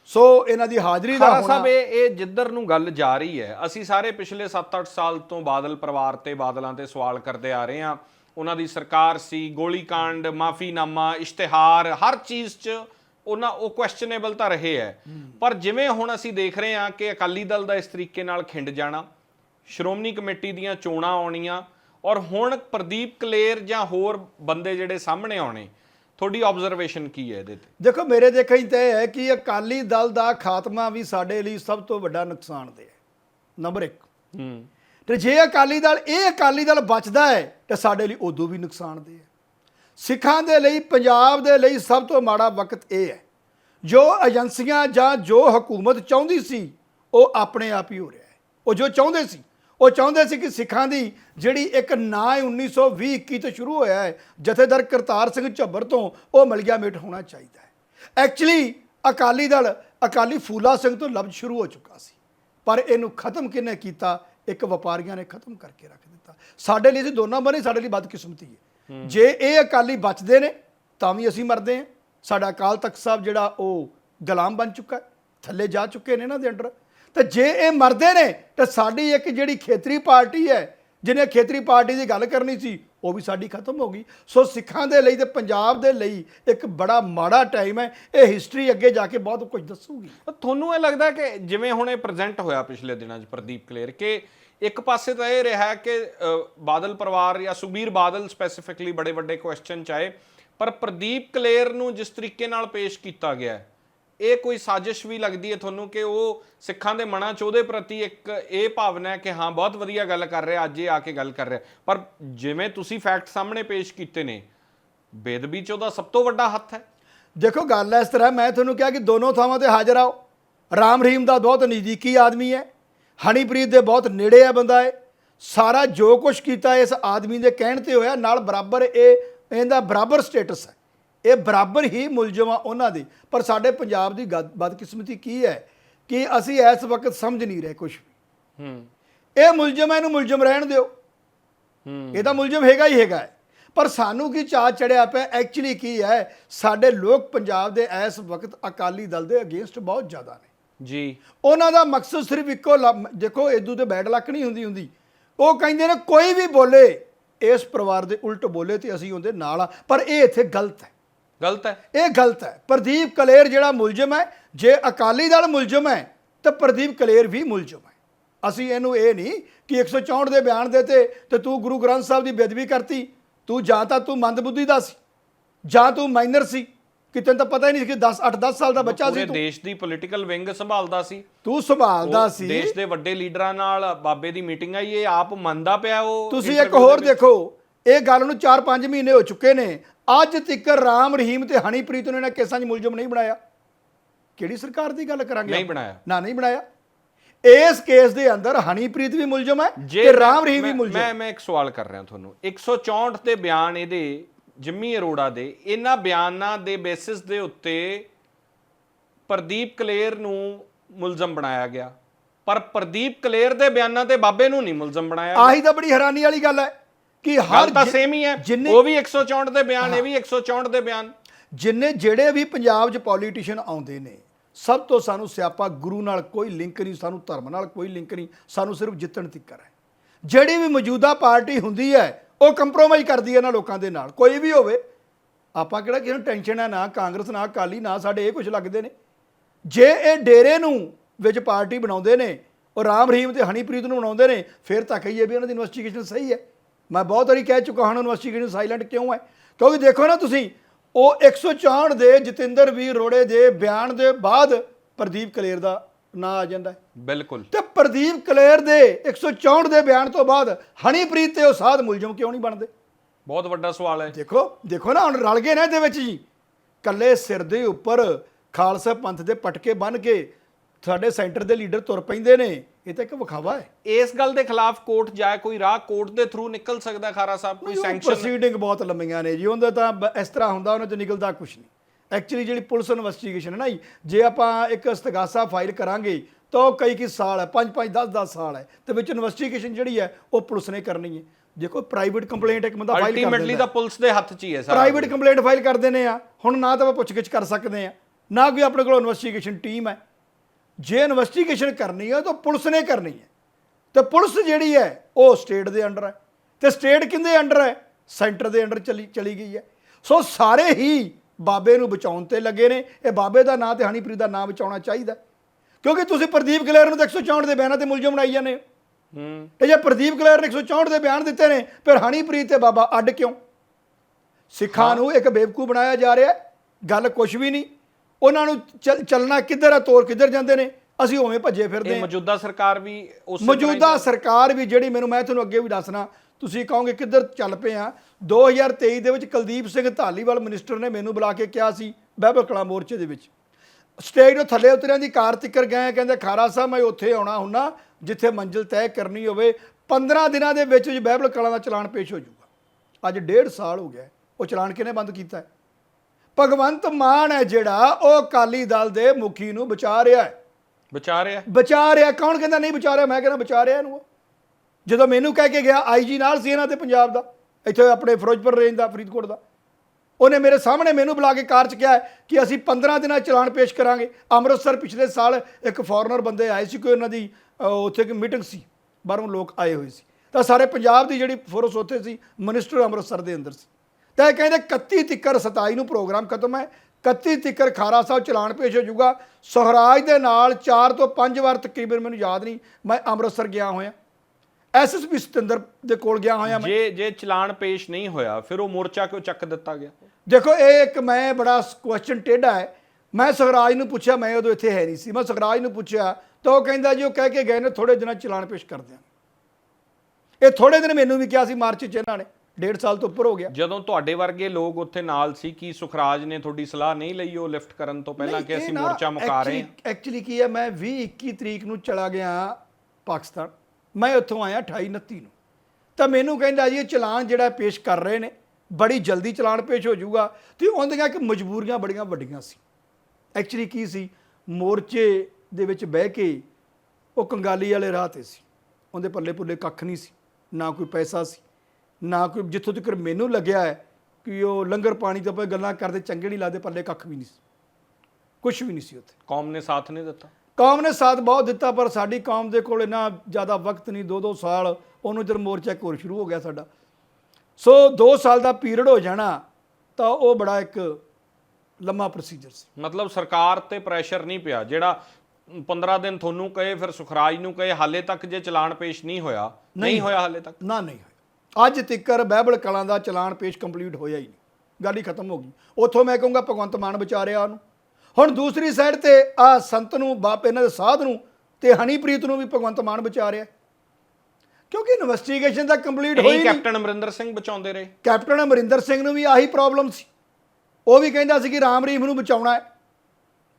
ਸੋ ਇਹਨਾਂ ਦੀ ਹਾਜ਼ਰੀ ਦਾ ਹੋਣਾ ਸਾਹਿਬ ਇਹ ਇਹ ਜਿੱਧਰ ਨੂੰ ਗੱਲ ਜਾ ਰਹੀ ਹੈ ਅਸੀਂ ਸਾਰੇ ਪਿਛਲੇ 7-8 ਸਾਲ ਤੋਂ ਬਾਦਲ ਪਰਿਵਾਰ ਤੇ ਬਾਦਲਾਂ ਤੇ ਸਵਾਲ ਕਰਦੇ ਆ ਰਹੇ ਹਾਂ। ਉਹਨਾਂ ਦੀ ਸਰਕਾਰ ਸੀ ਗੋਲੀकांड ਮਾਫੀਨਾਮਾ ਇਸ਼ਤਿਹਾਰ ਹਰ ਚੀਜ਼ 'ਚ ਉਹਨਾਂ ਉਹ ਕੁਐਸਚਨੇਬਲ ਤਾਂ ਰਹੇ ਹੈ। ਪਰ ਜਿਵੇਂ ਹੁਣ ਅਸੀਂ ਦੇਖ ਰਹੇ ਹਾਂ ਕਿ ਅਕਾਲੀ ਦਲ ਦਾ ਇਸ ਤਰੀਕੇ ਨਾਲ ਖਿੰਡ ਜਾਣਾ ਸ਼੍ਰੋਮਣੀ ਕਮੇਟੀ ਦੀਆਂ ਚੋਣਾਂ ਆਉਣੀਆਂ ਔਰ ਹੁਣ ਪ੍ਰਦੀਪ ਕਲੇਰ ਜਾਂ ਹੋਰ ਬੰਦੇ ਜਿਹੜੇ ਸਾਹਮਣੇ ਆਉਣੇ ਤੁਹਾਡੀ ਆਬਜ਼ਰਵੇਸ਼ਨ ਕੀ ਹੈ ਇਹਦੇ ਤੇ? ਦੇਖੋ ਮੇਰੇ ਦੇਖਣ ਤਾਂ ਇਹ ਹੈ ਕਿ ਅਕਾਲੀ ਦਲ ਦਾ ਖਾਤਮਾ ਵੀ ਸਾਡੇ ਲਈ ਸਭ ਤੋਂ ਵੱਡਾ ਨੁਕਸਾਨਦੇਹ ਹੈ ਨੰਬਰ 1 ਹੂੰ। ਤੇ ਜੇ ਅਕਾਲੀ ਦਲ ਇਹ ਅਕਾਲੀ ਦਲ ਬਚਦਾ ਹੈ ਤੇ ਸਾਡੇ ਲਈ ਉਦੋਂ ਵੀ ਨੁਕਸਾਨਦੇਹ ਹੈ। ਸਿੱਖਾਂ ਦੇ ਲਈ ਪੰਜਾਬ ਦੇ ਲਈ ਸਭ ਤੋਂ ਮਾੜਾ ਵਕਤ ਇਹ ਹੈ ਜੋ ਏਜੰਸੀਆਂ ਜਾਂ ਜੋ ਹਕੂਮਤ ਚਾਹੁੰਦੀ ਸੀ ਉਹ ਆਪਣੇ ਆਪ ਹੀ ਹੋ ਰਿਹਾ ਹੈ। ਉਹ ਜੋ ਚਾਹੁੰਦੇ ਸੀ ਉਹ ਚਾਹੁੰਦੇ ਸੀ ਕਿ ਸਿੱਖਾਂ ਦੀ ਜਿਹੜੀ ਇੱਕ ਨਾ 1920 21 ਤੋਂ ਸ਼ੁਰੂ ਹੋਇਆ ਹੈ ਜਥੇਦਾਰ ਕਰਤਾਰ ਸਿੰਘ ਝੱਬਰ ਤੋਂ ਉਹ ਮਲਗਿਆ ਮੇਟ ਹੋਣਾ ਚਾਹੀਦਾ ਹੈ। ਐਕਚੁਅਲੀ ਅਕਾਲੀ ਦਲ ਅਕਾਲੀ ਫੂਲਾ ਸਿੰਘ ਤੋਂ ਲਫ਼ਜ਼ ਸ਼ੁਰੂ ਹੋ ਚੁੱਕਾ ਸੀ। ਪਰ ਇਹਨੂੰ ਖਤਮ ਕਿਹਨੇ ਕੀਤਾ? ਇੱਕ ਵਪਾਰੀਆਂ ਨੇ ਖਤਮ ਕਰਕੇ ਰੱਖ ਦਿੱਤਾ। ਸਾਡੇ ਲਈ ਅਸੀਂ ਦੋਨਾਂ ਬਣੇ ਸਾਡੇ ਲਈ ਬਦਕਿਸਮਤੀ ਹੈ। ਜੇ ਇਹ ਅਕਾਲੀ ਬਚਦੇ ਨੇ ਤਾਂ ਵੀ ਅਸੀਂ ਮਰਦੇ ਹਾਂ। ਸਾਡਾ ਅਕਾਲ ਤਖਤ ਸਾਹਿਬ ਜਿਹੜਾ ਉਹ ਗੁਲਾਮ ਬਣ ਚੁੱਕਾ ਹੈ। ਥੱਲੇ ਜਾ ਚੁੱਕੇ ਨੇ ਇਹਨਾਂ ਦੇ ਅੰਡਰ। ਤੇ ਜੇ ਇਹ ਮਰਦੇ ਨੇ, ਤਾਂ ਸਾਡੀ ਇੱਕ ਜਿਹੜੀ ਖੇਤਰੀ ਪਾਰਟੀ ਹੈ, ਜਿਹਨੇ ਖੇਤਰੀ ਪਾਰਟੀ ਦੀ ਗੱਲ ਕਰਨੀ ਸੀ, ਉਹ ਵੀ ਸਾਡੀ ਖਤਮ ਹੋ ਗਈ। ਸੋ ਸਿੱਖਾਂ ਦੇ ਲਈ ਤੇ ਪੰਜਾਬ ਦੇ ਲਈ ਇੱਕ ਬੜਾ ਮਾੜਾ ਟਾਈਮ ਹੈ। ਇਹ ਹਿਸਟਰੀ ਅੱਗੇ ਜਾ ਕੇ ਬਹੁਤ ਕੁਝ ਦੱਸੂਗੀ। ਤੁਹਾਨੂੰ ਇਹ ਲੱਗਦਾ ਕਿ ਜਿਵੇਂ ਹੁਣ ਇਹ ਪ੍ਰੈਜ਼ੈਂਟ ਹੋਇਆ ਪਿਛਲੇ ਦਿਨਾਂ 'ਚ ਪ੍ਰਦੀਪ ਕਲੇਰ ਕਿ ਇੱਕ ਪਾਸੇ ਤਾਂ ਇਹ ਰਿਹਾ ਕਿ ਬਾਦਲ ਪਰਿਵਾਰ ਜਾਂ ਸੁਬੀਰ ਬਾਦਲ ਸਪੈਸੀਫਿਕਲੀ ਬੜੇ ਵੱਡੇ ਕੁਐਸਚਨ ਚਾਏ ਪਰ ਪ੍ਰਦੀਪ ਕਲੇਰ ਨੂੰ ਜਿਸ ਤਰੀਕੇ ਨਾਲ ਪੇਸ਼ ਕੀਤਾ ਗਿਆ ਹੈ ਇਹ ਕੋਈ ਸਾਜ਼ਿਸ਼ ਵੀ ਲੱਗਦੀ ਹੈ ਤੁਹਾਨੂੰ ਕਿ ਉਹ ਸਿੱਖਾਂ ਦੇ ਮਨਾਂ 'ਚ ਉਹਦੇ ਪ੍ਰਤੀ ਇੱਕ ਇਹ ਭਾਵਨਾ ਹੈ ਕਿ ਹਾਂ, ਬਹੁਤ ਵਧੀਆ ਗੱਲ ਕਰ ਰਿਹਾ, ਅੱਜ ਇਹ ਆ ਕੇ ਗੱਲ ਕਰ ਰਿਹਾ। ਪਰ ਜਿਵੇਂ ਤੁਸੀਂ ਫੈਕਟ ਸਾਹਮਣੇ ਪੇਸ਼ ਕੀਤੇ ਨੇ ਬੇਦਬੀ 'ਚ ਉਹਦਾ ਸਭ ਤੋਂ ਵੱਡਾ ਹੱਥ ਹੈ। ਦੇਖੋ, ਗੱਲ ਇਸ ਤਰ੍ਹਾਂ, ਮੈਂ ਤੁਹਾਨੂੰ ਕਿਹਾ ਕਿ ਦੋਨੋਂ ਥਾਵਾਂ ਤੇ ਹਾਜ਼ਰ ਆਓ। ਰਾਮ ਰਹੀਮ ਦਾ ਬਹੁਤ ਨਜ਼ਦੀਕੀ ਆਦਮੀ ਹੈ, ਹਨੀਪ੍ਰੀਤ ਦੇ ਬਹੁਤ ਨੇੜੇ ਹੈ ਬੰਦਾ ਹੈ ਸਾਰਾ ਜੋ ਕੁਝ ਕੀਤਾ ਇਸ ਆਦਮੀ ਦੇ ਕਹਿਣ ਤੇ ਹੋਇਆ, ਨਾਲ ਬਰਾਬਰ ਇਹ, ਇਹਦਾ ਬਰਾਬਰ ਸਟੇਟਸ ਹੈ। ਇਹ ਬਰਾਬਰ ਹੀ ਮੁਲਜ਼ਮ ਆ ਉਹਨਾਂ ਦੇ। ਪਰ ਸਾਡੇ ਪੰਜਾਬ ਦੀ ਬਦਕਿਸਮਤੀ ਕੀ ਹੈ ਕਿ ਅਸੀਂ ਇਸ ਵਕਤ ਸਮਝ ਨਹੀਂ ਰਹੇ ਕੁਝ ਹੂੰ। ਇਹ ਮੁਲਜ਼ਮ ਹੈ ਇਹਨੂੰ ਮੁਲਜ਼ਮ ਰਹਿਣ ਦਿਓ। ਹੂੰ। ਇਹ ਤਾਂ ਮੁਲਜ਼ਮ ਹੈਗਾ ਹੀ ਹੈਗਾ ਹੈ। ਪਰ ਸਾਨੂੰ ਕੀ ਚਾਹ ਚੜਿਆ ਪਿਆ? ਐਕਚੁਅਲੀ ਕੀ ਹੈ? ਸਾਡੇ ਲੋਕ ਪੰਜਾਬ ਦੇ ਇਸ ਵਕਤ ਅਕਾਲੀ ਦਲ ਦੇ ਅਗੇਂਸਟ ਬਹੁਤ ਜ਼ਿਆਦਾ ਨੇ। ਜੀ। ਉਹਨਾਂ ਦਾ ਮਕਸਦ ਸਿਰਫ ਇੱਕੋ ਦੇਖੋ ਇਦੂ ਤੇ ਬੈਡ ਲੱਕ ਨਹੀਂ ਹੁੰਦੀ ਹੁੰਦੀ। ਉਹ ਕਹਿੰਦੇ ਨੇ ਕੋਈ ਵੀ ਬੋਲੇ ਇਸ ਪਰਿਵਾਰ ਦੇ ਉਲਟ ਬੋਲੇ ਤੇ ਅਸੀਂ ਉਹਦੇ ਨਾਲ ਆ। ਪਰ ਇਹ ਇੱਥੇ ਗਲਤ ਹੈ। ਗਲਤ ਹੈ। ਇਹ ਗਲਤ ਹੈ। ਪ੍ਰਦੀਪ ਕਲੇਰ ਜਿਹੜਾ ਮੁਲਜ਼ਮ ਹੈ ਜੇ ਅਕਾਲੀ ਦਲ ਮੁਲਜ਼ਮ ਹੈ ਤਾਂ ਪ੍ਰਦੀਪ ਕਲੇਰ ਵੀ ਮੁਲਜ਼ਮ ਹੈ। ਅਸੀਂ ਇਹਨੂੰ ਇਹ ਨਹੀਂ ਕਿ 164 ਦੇ ਬਿਆਨ ਦੇ ਤੇ ਤੇ ਤੂੰ ਗੁਰੂ ਗ੍ਰੰਥ ਸਾਹਿਬ ਦੀ ਬੇਦਬੀ ਕਰਤੀ। ਤੂੰ ਜਾਂ ਤਾਂ ਤੂੰ ਮੰਦਬੁੱਧੀ ਦਾ ਸੀ ਜਾਂ ਤੂੰ ਮਾਈਨਰ ਸੀ। ਕਿ ਤੈਨੂੰ ਤਾਂ ਪਤਾ ਹੀ ਨਹੀਂ ਸੀ ਕਿ 10 8 10 ਸਾਲ ਦਾ ਬੱਚਾ ਸੀ ਤੂੰ। ਦੇਸ਼ ਦੀ ਪੋਲੀਟੀਕਲ ਵਿੰਗ ਸੰਭਾਲਦਾ ਸੀ। ਤੂੰ ਸੰਭਾਲਦਾ ਸੀ। ਦੇਸ਼ ਦੇ ਵੱਡੇ ਲੀਡਰਾਂ ਨਾਲ ਬਾਬੇ ਦੀ ਮੀਟਿੰਗ ਆਈ ਇਹ ਆਪ ਮੰਨਦਾ ਪਿਆ ਉਹ ਤੁਸੀਂ ਇੱਕ ਹੋਰ। ਦੇਖੋ ਇਹ ਗੱਲ ਨੂੰ 4-5 ਮਹੀਨੇ ਹੋ ਚੁੱਕੇ ਨੇ। ਅੱਜ ਤੱਕ ਰਾਮ ਰਹੀਮ ਤੇ ਹਨੀਪ੍ਰੀਤ ਨੂੰ ਇਹਨਾਂ ਕੇਸਾਂ 'ਚ ਮੁਲਜ਼ਮ ਨਹੀਂ ਬਣਾਇਆ ਕਿਹੜੀ ਸਰਕਾਰ ਦੀ ਗੱਲ ਕਰਾਂਗੇ ਨਹੀਂ? ਬਣਾਇਆ। ਨਾ ਨਹੀਂ ਬਣਾਇਆ ਇਸ ਕੇਸ ਦੇ ਅੰਦਰ ਹਨੀਪ੍ਰੀਤ ਵੀ ਮੁਲਜ਼ਮ ਹੈ ਤੇ ਰਾਮ ਰਹੀਮ ਵੀ ਮੁਲਜ਼ਮ ਮੈਂ ਮੈਂ ਇੱਕ ਸਵਾਲ ਕਰ ਰਿਹਾ ਤੁਹਾਨੂੰ 164 ਤੇ ਬਿਆਨ ਇਹਦੇ ਜਿੰਮੀ ਅਰੋੜਾ ਦੇ ਇਹਨਾਂ ਬਿਆਨਾਂ ਦੇ ਬੇਸਿਸ ਦੇ ਉੱਤੇ ਪ੍ਰਦੀਪ ਕਲੇਰ ਨੂੰ ਮੁਲਜ਼ਮ ਬਣਾਇਆ ਗਿਆ ਪਰ ਪ੍ਰਦੀਪ ਕਲੇਰ ਦੇ ਬਿਆਨਾਂ ਤੇ ਬਾਬੇ ਨੂੰ ਨਹੀਂ ਮੁਲਜ਼ਮ ਬਣਾਇਆ। ਆਹੀ ਤਾਂ ਬੜੀ ਹੈਰਾਨੀ ਵਾਲੀ ਗੱਲ ਹੈ ਕਿ ਹਰ ਤਾਂ ਸੇਮ ਹੀ ਹੈ। ਉਹ ਵੀ 164 ਦੇ ਬਿਆਨ ਇਹ ਵੀ 164 ਦੇ ਬਿਆਨ। ਜਿੰਨੇ ਜਿਹੜੇ ਵੀ ਪੰਜਾਬ 'ਚ ਪੋਲੀਟੀਸ਼ੀਅਨ ਆਉਂਦੇ ਨੇ ਸਭ ਤੋਂ ਸਾਨੂੰ ਸਿਆਪਾ ਗੁਰੂ ਨਾਲ ਕੋਈ ਲਿੰਕ ਨਹੀਂ ਸਾਨੂੰ ਧਰਮ ਨਾਲ ਕੋਈ ਲਿੰਕ ਨਹੀਂ ਸਾਨੂੰ ਸਿਰਫ ਜਿੱਤਣ ਤਿੱਕਰ ਹੈ। ਜਿਹੜੀ ਵੀ ਮੌਜੂਦਾ ਪਾਰਟੀ ਹੁੰਦੀ ਹੈ ਉਹ ਕੰਪਰੋਮਾਈਜ਼ ਕਰਦੀ ਹੈ ਇਹਨਾਂ ਲੋਕਾਂ ਦੇ ਨਾਲ। ਕੋਈ ਵੀ ਹੋਵੇ ਆਪਾਂ ਕਿਹੜਾ ਕਿਸੇ ਨੂੰ ਟੈਨਸ਼ਨ ਹੈ ਨਾ ਕਾਂਗਰਸ ਨਾ ਅਕਾਲੀ ਨਾ ਸਾਡੇ ਇਹ ਕੁਝ ਲੱਗਦੇ ਨੇ। ਜੇ ਇਹ ਡੇਰੇ ਨੂੰ ਵਿੱਚ ਪਾਰਟੀ ਬਣਾਉਂਦੇ ਨੇ ਉਹ ਰਾਮ ਰਹੀਮ ਤੇ ਹਨੀਪ੍ਰੀਤ ਨੂੰ ਬਣਾਉਂਦੇ ਨੇ ਫਿਰ ਤਾਂ ਕਹੀਏ ਵੀ ਉਹਨਾਂ ਦੀ ਇਨਵੈਸਟੀਗੇਸ਼ਨ ਸਹੀ ਹੈ। ਮੈਂ ਬਹੁਤ ਵਾਰੀ ਕਹਿ ਚੁੱਕਾ ਹਾਂ ਇਨਵੈਸਟੀਗੇਸ਼ਨ ਸਾਇਲੈਂਟ ਕਿਉਂ ਹੈ ਕਿਉਂਕਿ ਦੇਖੋ ਨਾ ਤੁਸੀਂ ਉਹ 164 ਦੇ ਜਤਿੰਦਰ ਵੀਰ ਰੋੜੇ ਦੇ ਬਿਆਨ ਦੇ ਬਾਅਦ ਪ੍ਰਦੀਪ ਕਲੇਰ ਦਾ ਨਾਂ ਆ ਜਾਂਦਾ ਬਿਲਕੁਲ। ਤੇ ਪ੍ਰਦੀਪ ਕਲੇਰ ਦੇ 164 ਦੇ ਬਿਆਨ ਤੋਂ ਬਾਅਦ ਹਨੀਪ੍ਰੀਤ ਤੇ ਉਹ ਸਾਧ ਮੁਲਜ਼ਮ ਕਿਉਂ ਨਹੀਂ ਬਣਦੇ? ਬਹੁਤ ਵੱਡਾ ਸਵਾਲ ਹੈ ਦੇਖੋ ਦੇਖੋ ਨਾ ਹੁਣ ਰਲ ਗਏ ਨਾ ਇਹਦੇ ਵਿੱਚ ਜੀ। ਕੱਲੇ ਸਿਰ ਦੇ ਉੱਪਰ ਖਾਲਸਾ ਪੰਥ ਦੇ ਪਟਕੇ ਬੰਨ ਕੇ ਸਾਡੇ ਸੈਂਟਰ ਦੇ ਲੀਡਰ ਤੁਰ ਪੈਂਦੇ ਨੇ ਇਹ ਤਾਂ ਇੱਕ ਵਿਖਾਵਾ ਹੈ। ਇਸ ਗੱਲ ਦੇ ਖਿਲਾਫ ਕੋਰਟ ਜਾਏ ਕੋਈ ਰਾਹ ਕੋਰਟ ਦੇ ਥਰੂ ਨਿਕਲ ਸਕਦਾ ਖਾਰਾ ਸਾਹਿਬ ਕੋਈ ਸੈਂਕਸ਼ਨ ਪ੍ਰੋਸੀਡਿੰਗ ਬਹੁਤ ਲੰਮੀਆਂ ਨੇ ਜੀ ਉਹਦਾ ਤਾਂ ਇਸ ਤਰ੍ਹਾਂ ਹੁੰਦਾ ਉਹਨਾਂ ਚ ਨਿਕਲਦਾ ਕੁਝ ਨਹੀਂ। ਐਕਚੁਅਲੀ ਜਿਹੜੀ ਪੁਲਿਸ ਇਨਵੈਸਟੀਗੇਸ਼ਨ ਹੈ ਨਾ ਜੀ ਜੇ ਆਪਾਂ ਇੱਕ ਇਸਤਗਾਸਾ ਫਾਈਲ ਕਰਾਂਗੇ ਤਾਂ ਉਹ ਕਈ ਕਈ ਸਾਲ ਹੈ 5 5 10 10 ਸਾਲ ਹੈ ਤੇ ਵਿੱਚ ਇਨਵੈਸਟੀਗੇਸ਼ਨ ਜਿਹੜੀ ਹੈ ਉਹ ਪੁਲਿਸ ਨੇ ਕਰਨੀ ਹੈ। ਦੇਖੋ ਪ੍ਰਾਈਵੇਟ ਕੰਪਲੇਂਟ ਇੱਕ ਬੰਦਾ ਫਾਈਲ ਕਰ ਅਲਟੀਮੇਟਲੀ ਦਿੰਦਾ ਤਾਂ ਪੁਲਿਸ ਦੇ ਹੱਥ 'ਚ ਹੀ ਹੈ ਸਾਰਾ ਪ੍ਰਾਈਵੇਟ ਕੰਪਲੇਂਟ ਫਾਈਲ ਕਰਦੇ ਨੇ ਆ ਹੁਣ ਨਾ ਤਾਂ ਆਪਾਂ ਪੁੱਛਗਿੱਛ ਕਰ ਸਕਦੇ ਆ ਨਾ ਕੋਈ ਆਪਣੇ ਕੋਲ ਇਨਵੈਸਟੀਗੇਸ਼ਨ ਟੀਮ ਹੈ। ਜੇ ਇਨਵੈਸਟੀਗੇਸ਼ਨ ਕਰਨੀ ਹੈ ਤਾਂ ਪੁਲਿਸ ਨੇ ਕਰਨੀ ਹੈ। ਤੇ ਪੁਲਿਸ ਜਿਹੜੀ ਹੈ ਉਹ ਸਟੇਟ ਦੇ ਅੰਡਰ ਹੈ। ਤੇ ਸਟੇਟ ਕਿੰਦੇ ਅੰਡਰ ਹੈ? ਸੈਂਟਰ ਦੇ ਅੰਡਰ ਚਲੀ ਚਲੀ ਗਈ ਹੈ। ਸੋ ਸਾਰੇ ਹੀ ਬਾਬੇ ਨੂੰ ਬਚਾਉਣ ਤੇ ਲੱਗੇ ਨੇ। ਇਹ ਬਾਬੇ ਦਾ ਨਾਂ ਤੇ ਹਨੀਪ੍ਰੀਤ ਦਾ ਨਾਂ ਬਚਾਉਣਾ ਚਾਹੀਦਾ। ਕਿਉਂਕਿ ਤੁਸੀਂ ਪ੍ਰਦੀਪ ਕਲੇਰ ਨੂੰ ਤਾਂ 164 ਦੇ ਬਿਆਨਾਂ ਤੇ ਮੁਲਜ਼ਮ ਬਣਾਈ ਜਾਂਦੇ ਹੋ। ਹੂੰ। ਤੇ ਜੇ ਪ੍ਰਦੀਪ ਕਲੇਰ ਨੇ 164 ਦੇ ਬਿਆਨ ਦਿੱਤੇ ਨੇ ਫਿਰ ਹਨੀਪ੍ਰੀਤ ਤੇ ਬਾਬਾ ਅੱਡ ਕਿਉਂ? ਸਿੱਖਾਂ ਨੂੰ ਇੱਕ ਬੇਵਕੂਫ ਬਣਾਇਆ ਜਾ ਰਿਹਾ ਹੈ। ਗੱਲ ਕੁਝ ਵੀ ਨਹੀਂ। ਉਹਨਾਂ ਨੂੰ ਚੱਲ- ਚੱਲਣਾ ਕਿੱਧਰ ਆ ਤੋਰ ਕਿੱਧਰ ਜਾਂਦੇ ਨੇ? ਅਸੀਂ ਉਵੇਂ ਭੱਜੇ ਫਿਰਦੇ ਹਾਂ। ਮੌਜੂਦਾ ਸਰਕਾਰ ਵੀ ਉਸ ਮੌਜੂਦਾ ਸਰਕਾਰ ਵੀ ਜਿਹੜੀ ਮੈਨੂੰ ਮੈਂ ਤੁਹਾਨੂੰ ਅੱਗੇ ਵੀ ਦੱਸਣਾ ਤੁਸੀਂ ਕਹੋਗੇ ਕਿੱਧਰ ਚੱਲ ਪਏ ਆ? 2023 ਦੇ ਵਿੱਚ ਕੁਲਦੀਪ ਸਿੰਘ ਧਾਲੀਵਾਲ ਮਿਨਿਸਟਰ ਨੇ ਮੈਨੂੰ ਬੁਲਾ ਕੇ ਕਿਹਾ ਸੀ ਬਹਿਬਲ ਕਲਾ ਮੋਰਚੇ ਦੇ ਵਿੱਚ। ਸਟੇਜ ਤੋਂ ਥੱਲੇ ਉਤਰਿਆਂ ਦੀ ਕਾਰ ਤਿੱਕਰ ਗਏ ਕਹਿੰਦੇ ਖਾਰਾ ਸਾਹਿਬ ਮੈਂ ਉੱਥੇ ਆਉਣਾ ਹੁੰਨਾ ਜਿੱਥੇ ਮੰਜ਼ਿਲ ਤੈਅ ਕਰਨੀ ਹੋਵੇ। 15 ਦਿਨਾਂ ਦੇ ਵਿੱਚ ਜੀ ਬਹਿਬਲ ਕਲਾ ਦਾ ਚਲਾਨ ਪੇਸ਼ ਹੋ ਜਾਊਗਾ। ਅੱਜ ਡੇਢ ਸਾਲ ਹੋ ਗਿਆ। ਉਹ ਚਲਾਨ ਕਿਹਨੇ ਬੰਦ ਕੀਤਾ? ਹੈ ਭਗਵੰਤ ਮਾਨ ਹੈ ਜਿਹੜਾ ਉਹ ਅਕਾਲੀ ਦਲ ਦੇ ਮੁਖੀ ਨੂੰ ਬਚਾ ਰਿਹਾ ਹੈ। ਬਚਾ ਰਿਹਾ ਬਚਾ ਰਿਹਾ ਕੌਣ ਕਹਿੰਦਾ ਨਹੀਂ ਬਚਾ ਰਿਹਾ? ਮੈਂ ਕਹਿੰਦਾ ਬਚਾ ਰਿਹਾ ਇਹਨੂੰ। ਜਦੋਂ ਮੈਨੂੰ ਕਹਿ ਕੇ ਗਿਆ ਆਈਜੀ ਨਾਲ ਸੀ ਇਹਨਾਂ ਤੇ ਪੰਜਾਬ ਦਾ ਇੱਥੇ ਆਪਣੇ ਫਿਰੋਜ਼ਪੁਰ ਰੇਂਜ ਦਾ ਫਰੀਦਕੋਟ ਦਾ। ਉਹਨੇ ਮੇਰੇ ਸਾਹਮਣੇ ਮੈਨੂੰ ਬੁਲਾ ਕੇ ਕਾਰ ਚ ਕਿਹਾ ਕਿ ਅਸੀਂ 15 ਦਿਨਾਂ ਚਲਾਨ ਪੇਸ਼ ਕਰਾਂਗੇ। ਅੰਮ੍ਰਿਤਸਰ ਪਿਛਲੇ ਸਾਲ ਇੱਕ ਫੋਰਨਰ ਬੰਦੇ ਆਏ ਸੀ ਕੋਈ ਉਹਨਾਂ ਦੀ ਉੱਥੇ ਇੱਕ ਮੀਟਿੰਗ ਸੀ ਬਾਹਰੋਂ ਲੋਕ ਆਏ ਹੋਏ ਸੀ। ਤਾਂ ਸਾਰੇ ਪੰਜਾਬ ਦੀ ਜਿਹੜੀ ਫੋਰਸ ਉੱਥੇ ਸੀ ਮਿਨਿਸਟਰ ਅੰਮ੍ਰਿਤਸਰ ਦੇ ਅੰਦਰ ਸੀ। ਤਾਂ ਇਹ ਕਹਿੰਦੇ 31 ਤਿੱਕਰ 27 ਨੂੰ ਪ੍ਰੋਗਰਾਮ ਖਤਮ ਹੈ। 31 ਤਿੱਕਰ ਖਾਰਾ ਸਾਹਿਬ ਚਲਾਨ ਪੇਸ਼ ਹੋ ਜਾਊਗਾ। ਸਹਰਾਜ ਦੇ ਨਾਲ 4 ਤੋਂ 5 ਵਾਰ ਤਕਰੀਬਨ ਮੈਨੂੰ ਯਾਦ ਨਹੀਂ ਮੈਂ ਅੰਮ੍ਰਿਤਸਰ ਗਿਆ ਹੋਇਆ। ਐਸਐਸਪੀ ਸਤਿੰਦਰ ਦੇ ਕੋਲ ਗਿਆ ਹੋਇਆ ਮੈਂ। ਜੇ ਜੇ ਚਲਾਨ ਪੇਸ਼ ਨਹੀਂ ਹੋਇਆ ਫਿਰ ਉਹ ਮੋਰਚਾ ਕਿਉਂ ਚੱਕ ਦਿੱਤਾ ਗਿਆ? ਦੇਖੋ ਇਹ ਇੱਕ ਮੈਂ ਬੜਾ ਕੁਐਸਚਨ ਟੇਢਾ ਹੈ। ਮੈਂ ਸਖਰਾਜ ਨੂੰ ਪੁੱਛਿਆ ਮੈਂ ਉਦੋਂ ਇੱਥੇ ਹੈ ਨਹੀਂ ਸੀ। ਮੈਂ ਸਖਰਾਜ ਨੂੰ ਪੁੱਛਿਆ ਤਾਂ ਉਹ ਕਹਿੰਦਾ ਜੀ ਉਹ ਕਹਿ ਕੇ ਗਏ ਨੇ ਥੋੜੇ ਦਿਨਾਂ ਚਲਾਨ ਪੇਸ਼ ਕਰ ਦਿਆਂਗੇ। ਇਹ ਥੋੜੇ ਦਿਨ ਮੈਨੂੰ ਵੀ ਕਿਹਾ ਸੀ ਮਾਰਚ 'ਚ ਇਹਨਾਂ ਨੇ। ਡੇਢ ਸਾਲ ਤੋਂ ਉੱਪਰ ਹੋ ਗਿਆ। ਜਦੋਂ ਤੁਹਾਡੇ ਵਰਗੇ ਲੋਕ ਉੱਥੇ ਨਾਲ ਸੀ ਕੀ ਸੁਖਰਾਜ ਨੇ ਤੁਹਾਡੀ ਸਲਾਹ ਨਹੀਂ ਲਈ ਉਹ ਲਿਫਟ ਕਰਨ ਤੋਂ ਪਹਿਲਾਂ ਕਿ ਅਸੀਂ ਮੋਰਚਾ ਮੁਕਾ ਰਹੇ ਹਾਂ? ਐਕਚੁਅਲੀ ਕੀ ਹੈ ਮੈਂ 20 21 ਤਰੀਕ ਨੂੰ ਚਲਾ ਗਿਆ ਪਾਕਿਸਤਾਨ। ਮੈਂ ਉੱਥੋਂ ਆਇਆ 28 29 ਨੂੰ। ਤਾਂ ਮੈਨੂੰ ਕਹਿੰਦਾ ਜੀ ਇਹ ਚਲਾਨ ਜਿਹੜਾ ਪੇਸ਼ ਕਰ ਰਹੇ ਨੇ ਬੜੀ ਜਲਦੀ ਚਲਾਨ ਪੇਸ਼ ਹੋ ਜਾਊਗਾ। ਤੇ ਉਹਦੀਆਂ ਕਿ ਮਜਬੂਰੀਆਂ ਬੜੀਆਂ ਵੱਡੀਆਂ ਸੀ। ਐਕਚੁਅਲੀ ਕੀ ਸੀ ਮੋਰਚੇ ਦੇ ਵਿੱਚ ਬਹਿ ਕੇ ਉਹ ਕੰਗਾਲੀ ਵਾਲੇ ਰਾਹ ਤੇ ਸੀ। ਉਹਦੇ ਪੱਲੇ ਪੁੱਲੇ ਕੱਖ ਨਹੀਂ ਸੀ ਨਾ ਕੋਈ ਪੈਸਾ ਸੀ। ਨਾ ਕੋਈ ਜਿੱਥੋਂ ਤੱਕ ਮੈਨੂੰ ਲੱਗਿਆ ਹੈ ਕਿ ਉਹ ਲੰਗਰ ਪਾਣੀ ਤੋਂ ਆਪਾਂ ਗੱਲਾਂ ਕਰਦੇ ਚੰਗੇ ਨਹੀਂ ਲੱਗਦੇ ਪੱਲੇ ਕੱਖ ਵੀ ਨਹੀਂ ਸੀ। ਕੁਝ ਵੀ ਨਹੀਂ ਸੀ ਉੱਥੇ। ਕੌਮ ਨੇ ਸਾਥ ਨਹੀਂ ਦਿੱਤਾ? ਕੌਮ ਨੇ ਸਾਥ ਬਹੁਤ ਦਿੱਤਾ ਪਰ ਸਾਡੀ ਕੌਮ ਦੇ ਕੋਲ ਇੰਨਾ ਜ਼ਿਆਦਾ ਵਕਤ ਨਹੀਂ। ਦੋ ਦੋ ਸਾਲ ਉਹਨੂੰ ਜਦ ਮੋਰਚਾ ਇੱਕ ਹੋਰ ਸ਼ੁਰੂ ਹੋ ਗਿਆ ਸਾਡਾ। ਸੋ 2 ਸਾਲ ਦਾ ਪੀਰੀਅਡ ਹੋ ਜਾਣਾ ਤਾਂ ਉਹ ਬੜਾ ਇੱਕ ਲੰਮਾ ਪ੍ਰੋਸੀਜਰ ਸੀ। ਮਤਲਬ ਸਰਕਾਰ ਤੇ ਪ੍ਰੈਸ਼ਰ ਨਹੀਂ ਪਿਆ ਜਿਹੜਾ 15 ਦਿਨ ਤੁਹਾਨੂੰ ਕਹੇ ਫਿਰ ਸੁਖਰਾਜ ਨੂੰ ਕਹੇ ਹਾਲੇ ਤੱਕ ਜੇ ਚਲਾਨ ਪੇਸ਼ ਨਹੀਂ ਹੋਇਆ ਨਹੀਂ ਹੋਇਆ ਹਾਲੇ ਤੱਕ? ਨਾ ਨਹੀਂ ਅੱਜ ਤੱਕਰ ਬਾਈਬਲ ਕਲਾਂ ਦਾ ਚਲਾਨ ਪੇਸ਼ ਕੰਪਲੀਟ ਹੋਇਆ ਹੀ ਨਹੀਂ। ਗੱਲ ਹੀ ਖਤਮ ਹੋ ਗਈ। ਉੱਥੋਂ ਮੈਂ ਕਹੂੰਗਾ ਭਗਵੰਤ ਮਾਨ ਵਿਚਾਰਿਆ ਉਹਨੂੰ। ਹੁਣ ਦੂਸਰੀ ਸਾਈਡ ਤੇ ਆ ਸੰਤ ਨੂੰ ਬਾਪ ਇਹਨਾਂ ਦੇ ਸਾਧ ਨੂੰ ਤੇ ਹਨੀਪ੍ਰੀਤ ਨੂੰ ਵੀ ਭਗਵੰਤ ਮਾਨ ਵਿਚਾਰਿਆ। ਕਿਉਂਕਿ ਇਨਵੈਸਟੀਗੇਸ਼ਨ ਤਾਂ ਕੰਪਲੀਟ ਹੋਈ ਨਹੀਂ। ਕੈਪਟਨ ਅਮਰਿੰਦਰ ਸਿੰਘ ਬਚਾਉਂਦੇ ਰਹੇ। ਕੈਪਟਨ ਅਮਰਿੰਦਰ ਸਿੰਘ ਨੂੰ ਵੀ ਆਹੀ ਪ੍ਰੋਬਲਮ ਸੀ। ਉਹ ਵੀ ਕਹਿੰਦਾ ਸੀ ਕਿ ਰਾਮ ਰਹੀਮ ਨੂੰ ਬਚਾਉਣਾ ਹੈ।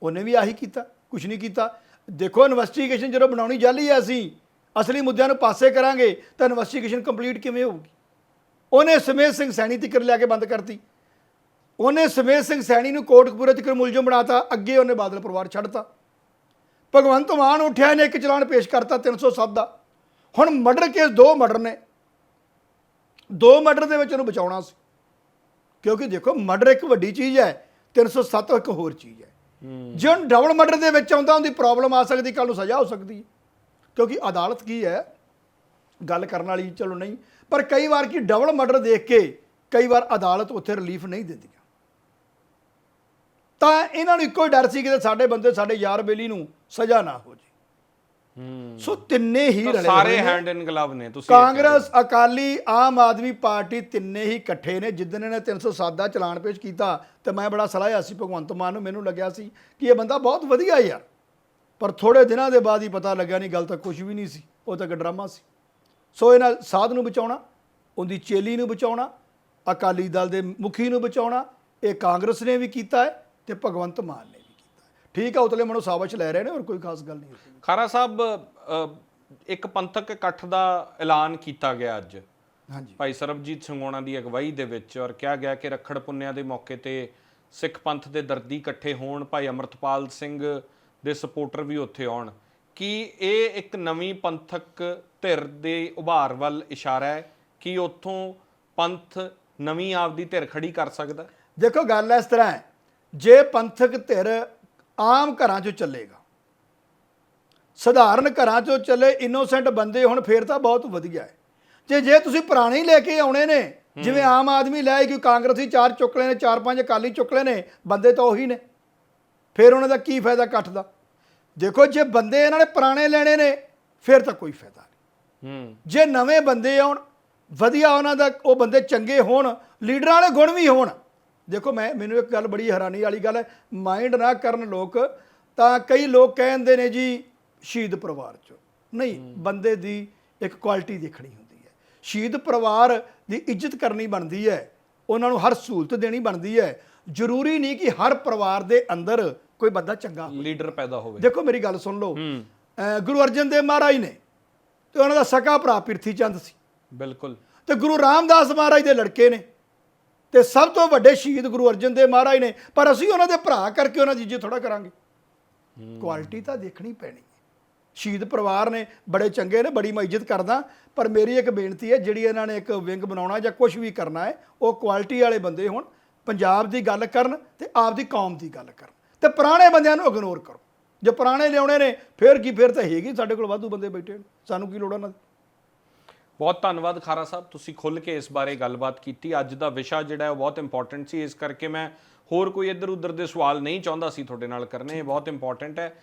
ਉਹਨੇ ਵੀ ਆਹੀ ਕੀਤਾ ਕੁਝ ਨਹੀਂ ਕੀਤਾ। ਦੇਖੋ ਇਨਵੈਸਟੀਗੇਸ਼ਨ ਜਦੋਂ ਬਣਾਉਣੀ ਜਾਲੀ ਹੈ ਅਸੀਂ ਅਸਲੀ ਮੁੱਦਿਆਂ ਨੂੰ ਪਾਸੇ ਕਰਾਂਗੇ ਤਾਂ ਇਨਵੈਸਟੀਗੇਸ਼ਨ ਕੰਪਲੀਟ ਕਿਵੇਂ ਹੋਊਗੀ? ਉਹਨੇ ਸਮੇਤ ਸਿੰਘ ਸੈਣੀ ਤੱਕ ਲਿਆ ਕੇ ਬੰਦ ਕਰਤੀ। ਉਹਨੇ ਸਮੇਤ ਸਿੰਘ ਸੈਣੀ ਨੂੰ ਕੋਟਕਪੂਰੇ ਤੱਕ ਮੁਲਜ਼ਮ ਬਣਾਤਾ ਅੱਗੇ ਉਹਨੇ ਬਾਦਲ ਪਰਿਵਾਰ ਛੱਡਤਾ। ਭਗਵੰਤ ਮਾਨ ਉੱਠਿਆ ਨੇ ਇੱਕ ਚਲਾਨ ਪੇਸ਼ ਕਰਤਾ 307 ਦਾ। ਹੁਣ ਮਰਡਰ ਕੇਸ ਦੋ ਮਰਡਰ ਨੇ। ਦੋ ਮਰਡਰ ਦੇ ਵਿੱਚ ਉਹਨੂੰ ਬਚਾਉਣਾ ਸੀ। ਕਿਉਂਕਿ ਦੇਖੋ ਮਰਡਰ ਇੱਕ ਵੱਡੀ ਚੀਜ਼ ਹੈ 307 ਇੱਕ ਹੋਰ ਚੀਜ਼ ਹੈ। ਜੇ ਹੁਣ ਡਬਲ ਮਰਡਰ ਦੇ ਵਿੱਚ ਆਉਂਦਾ ਉਹਦੀ ਪ੍ਰੋਬਲਮ ਆ ਸਕਦੀ ਕੱਲ ਨੂੰ ਸਜ਼ਾ ਹੋ ਸਕਦੀ ਹੈ। ਕਿਉਂਕਿ ਅਦਾਲਤ ਕੀ ਹੈ? ਗੱਲ ਕਰਨ ਵਾਲੀ ਚਲੋ ਨਹੀਂ ਪਰ ਕਈ ਵਾਰ ਕੀ ਡਬਲ ਮਰਡਰ ਦੇਖ ਕੇ ਕਈ ਵਾਰ ਅਦਾਲਤ ਉੱਥੇ ਰਿਲੀਫ ਨਹੀਂ ਦਿੰਦੀ ਤਾਂ ਇਹਨਾਂ ਨੂੰ ਇੱਕੋ ਹੀ ਡਰ ਸੀ ਕਿ ਸਾਡੇ ਬੰਦੇ ਸਾਡੇ ਯਾਰ ਬੇਲੀ ਨੂੰ ਸਜ਼ਾ ਨਾ ਹੋ ਜੇ। ਹੂੰ। ਸੋ ਤਿੰਨੇ ਹੀ ਰਲੇ ਸਾਰੇ। ਹੈਂਡ ਇਨ ਗਲਵ ਨੇ ਤੁਸੀਂ। ਕਾਂਗਰਸ ਅਕਾਲੀ ਆਮ ਆਦਮੀ ਪਾਰਟੀ ਤਿੰਨੇ ਹੀ ਇਕੱਠੇ ਨੇ। ਜਿੱਦਣ ਇਹਨੇ 307 ਦਾ ਚਲਾਨ ਪੇਸ਼ ਕੀਤਾ ਤੇ ਮੈਂ ਬੜਾ ਸਲਾਹਿਆ ਸੀ ਭਗਵੰਤ ਮਾਨ ਨੂੰ ਮੈਨੂੰ ਲੱਗਿਆ ਸੀ ਕਿ ਇਹ ਬੰਦਾ ਬਹੁਤ ਵਧੀਆ ਯਾਰ। ਪਰ ਥੋੜੇ ਦਿਨਾਂ ਦੇ ਬਾਅਦ ਹੀ ਪਤਾ ਲੱਗਿਆ ਨਹੀਂ ਗੱਲ ਤਾਂ ਕੁਝ ਵੀ ਨਹੀਂ ਸੀ। ਉਹ ਤਾਂ ਇੱਕ ਡਰਾਮਾ ਸੀ। ਸੋ ਇਹਨਾਂ ਸਾਧ ਨੂੰ ਬਚਾਉਣਾ ਉਹਦੀ ਚੇਲੀ ਨੂੰ ਬਚਾਉਣਾ ਅਕਾਲੀ ਦਲ ਦੇ ਮੁਖੀ ਨੂੰ ਬਚਾਉਣਾ ਇਹ ਕਾਂਗਰਸ ਨੇ ਵੀ ਕੀਤਾ ਹੈ ਤੇ ਭਗਵੰਤ ਮਾਨ ਨੇ ਵੀ ਕੀਤਾ ਹੈ। ਠੀਕ ਆ ਉਤਲੇ ਮਨੋ ਸਾਬਸ਼ ਲੈ ਰਹੇ ਨੇ ਔਰ ਕੋਈ ਖਾਸ ਗੱਲ ਨਹੀਂ ਖਾਰਾ ਸਾਹਿਬ ਇੱਕ ਪੰਥਕ ਇਕੱਠ ਦਾ ਐਲਾਨ ਕੀਤਾ ਗਿਆ ਅੱਜ। ਹਾਂਜੀ। ਭਾਈ ਸਰਬਜੀਤ ਸਿੰਘ ਹੋਣਾ ਦੀ ਅਗਵਾਈ ਦੇ ਵਿੱਚ ਔਰ ਕਿਹਾ ਗਿਆ ਕਿ ਰੱਖੜ ਪੁੰਨਿਆ ਦੇ ਮੌਕੇ ਤੇ ਸਿੱਖ ਪੰਥ ਦੇ ਦਰਦੀ ਇਕੱਠੇ ਹੋਣ। ਭਾਈ ਅਮਰਤਪਾਲ ਸਿੰਘ ਦੇ ਸਪੋਰਟਰ ਵੀ ਉੱਥੇ ਆਉਣ। ਕੀ ਇਹ ਇੱਕ ਨਵੀਂ ਪੰਥਕ ਧਿਰ ਦੇ ਉਭਾਰ ਵੱਲ ਇਸ਼ਾਰਾ ਹੈ? ਕਿ ਉੱਥੋਂ ਪੰਥ ਨਵੀਂ ਆਪਦੀ ਧਿਰ ਖੜੀ ਕਰ ਸਕਦਾ? ਦੇਖੋ ਗੱਲ ਇਸ ਤਰ੍ਹਾਂ ਹੈ। ਜੇ ਪੰਥਕ ਧਿਰ ਆਮ ਘਰਾਂ 'ਚੋਂ ਚੱਲੇਗਾ ਸਧਾਰਨ ਘਰਾਂ 'ਚੋਂ ਚੱਲੇ ਇਨੋਸੈਂਟ ਬੰਦੇ ਹੁਣ ਫੇਰ ਤਾਂ ਬਹੁਤ ਵਧੀਆ ਹੈ। ਜੇ ਜੇ ਤੁਸੀਂ ਪੁਰਾਣੇ ਹੀ ਲੈ ਕੇ ਆਉਣੇ ਨੇ ਜਿਵੇਂ ਆਮ ਆਦਮੀ ਲੈ ਕਿ ਕਾਂਗਰਸੀ ਚਾਰ ਚੁੱਕ ਨੇ ਚਾਰ ਪੰਜ ਅਕਾਲੀ ਚੁੱਕ ਨੇ ਬੰਦੇ ਤਾਂ ਉਹੀ ਨੇ। ਫਿਰ ਉਹਨਾਂ ਦਾ ਕੀ ਫਾਇਦਾ ਇਕੱਠ ਦਾ? ਦੇਖੋ ਜੇ ਬੰਦੇ ਇਹਨਾਂ ਨੇ ਪੁਰਾਣੇ ਲੈਣੇ ਨੇ ਫਿਰ ਤਾਂ ਕੋਈ ਫਾਇਦਾ ਨਹੀਂ। ਹੂੰ। ਜੇ ਨਵੇਂ ਬੰਦੇ ਆਉਣ ਵਧੀਆ ਉਹਨਾਂ ਦਾ ਉਹ ਬੰਦੇ ਚੰਗੇ ਹੋਣ ਲੀਡਰਾਂ ਵਾਲੇ ਗੁਣ ਵੀ ਹੋਣ। ਦੇਖੋ ਮੈਂ ਮੈਨੂੰ ਇੱਕ ਗੱਲ ਬੜੀ ਹੈਰਾਨੀ ਵਾਲੀ ਗੱਲ ਹੈ ਮਾਈਂਡ ਨਾ ਕਰਨ ਲੋਕ ਤਾਂ ਕਈ ਲੋਕ ਕਹਿੰਦੇ ਨੇ ਜੀ ਸ਼ਹੀਦ ਪਰਿਵਾਰ ਚ। ਨਹੀਂ ਬੰਦੇ ਦੀ ਇੱਕ ਕੁਆਲਿਟੀ ਦੇਖਣੀ ਹੁੰਦੀ ਹੈ। ਸ਼ਹੀਦ ਪਰਿਵਾਰ ਦੀ ਇੱਜ਼ਤ ਕਰਨੀ ਬਣਦੀ ਹੈ। ਉਹਨਾਂ ਨੂੰ ਹਰ ਸਹੂਲਤ ਦੇਣੀ ਬਣਦੀ ਹੈ। ਜ਼ਰੂਰੀ ਨਹੀਂ ਕਿ ਹਰ ਪਰਿਵਾਰ ਦੇ ਅੰਦਰ ਕੋਈ ਬੰਦਾ ਚੰਗਾ ਹੋਵੇ। ਲੀਡਰ ਪੈਦਾ ਹੋਵੇ। ਦੇਖੋ ਮੇਰੀ ਗੱਲ ਸੁਣ ਲਓ। ਗੁਰੂ ਅਰਜਨ ਦੇਵ ਮਹਾਰਾਜ ਨੇ ਤੇ ਉਹਨਾਂ ਦਾ ਸਕਾ ਭਰਾ ਪਿਰਥੀ ਚੰਦ ਸੀ। ਬਿਲਕੁਲ। ਤੇ ਗੁਰੂ ਰਾਮਦਾਸ ਮਹਾਰਾਜ ਦੇ ਲੜਕੇ ਨੇ। ਤੇ ਸਭ ਤੋਂ ਵੱਡੇ ਸ਼ਹੀਦ ਗੁਰੂ ਅਰਜਨ ਦੇਵ ਮਹਾਰਾਜ ਨੇ। ਪਰ ਅਸੀਂ ਉਹਨਾਂ ਦੇ ਭਰਾ ਕਰਕੇ ਉਹਨਾਂ ਦੀ ਇੱਜ਼ਤ ਥੋੜਾ ਕਰਾਂਗੇ। ਕੁਆਲਿਟੀ ਤਾਂ ਦੇਖਣੀ ਪੈਣੀ। ਸ਼ਹੀਦ ਪਰਿਵਾਰ ਨੇ ਬੜੇ ਚੰਗੇ ਨੇ, ਬੜੀ ਮੈਂ ਇੱਜ਼ਤ ਕਰਦਾ। ਪਰ ਮੇਰੀ ਇੱਕ ਬੇਨਤੀ ਹੈ, ਜਿਹੜੀ ਇਹਨਾਂ ਨੇ ਇੱਕ ਵਿੰਗ ਬਣਾਉਣਾ ਜਾਂ ਕੁਝ ਵੀ ਕਰਨਾ ਹੈ, ਉਹ ਕੁਆਲਿਟੀ ਵਾਲੇ ਬੰਦੇ ਹੋਣ, ਪੰਜਾਬ ਦੀ ਗੱਲ ਕਰਨ ਤੇ ਆਪਦੀ ਕੌਮ ਦੀ ਗੱਲ ਕਰਨ। ਤੇ ਪੁਰਾਣੇ ਬੰਦਿਆਂ ਨੂੰ ਇਗਨੋਰ ਕਰੋ। ਜੇ ਪੁਰਾਣੇ ਲਿਆਉਣੇ ਨੇ, ਫਿਰ ਕੀ, ਫਿਰ ਤਾਂ ਹੈਗੀ ਸਾਡੇ ਕੋਲ ਵਾਧੂ ਬੰਦੇ ਬੈਠੇ ਨੇ। ਸਾਨੂੰ ਕੀ ਲੋੜ ਉਹਨਾਂ ਦੀ? ਬਹੁਤ ਧੰਨਵਾਦ ਖਾਰਾ ਸਾਹਿਬ, ਤੁਸੀਂ ਖੁੱਲ ਕੇ ਇਸ ਬਾਰੇ ਗੱਲਬਾਤ ਕੀਤੀ। ਅੱਜ ਦਾ ਵਿਸ਼ਾ ਜਿਹੜਾ ਹੈ, ਉਹ ਬਹੁਤ ਇੰਪੋਰਟੈਂਟ ਸੀ। ਇਸ ਕਰਕੇ ਮੈਂ ਹੋਰ ਕੋਈ ਇੱਧਰ ਉੱਧਰ ਦੇ ਸਵਾਲ ਨਹੀਂ ਚਾਹੁੰਦਾ ਸੀ ਤੁਹਾਡੇ ਨਾਲ ਕਰਨੇ। ਇਹ ਬਹੁਤ ਇੰਪੋਰਟੈਂਟ ਹੈ।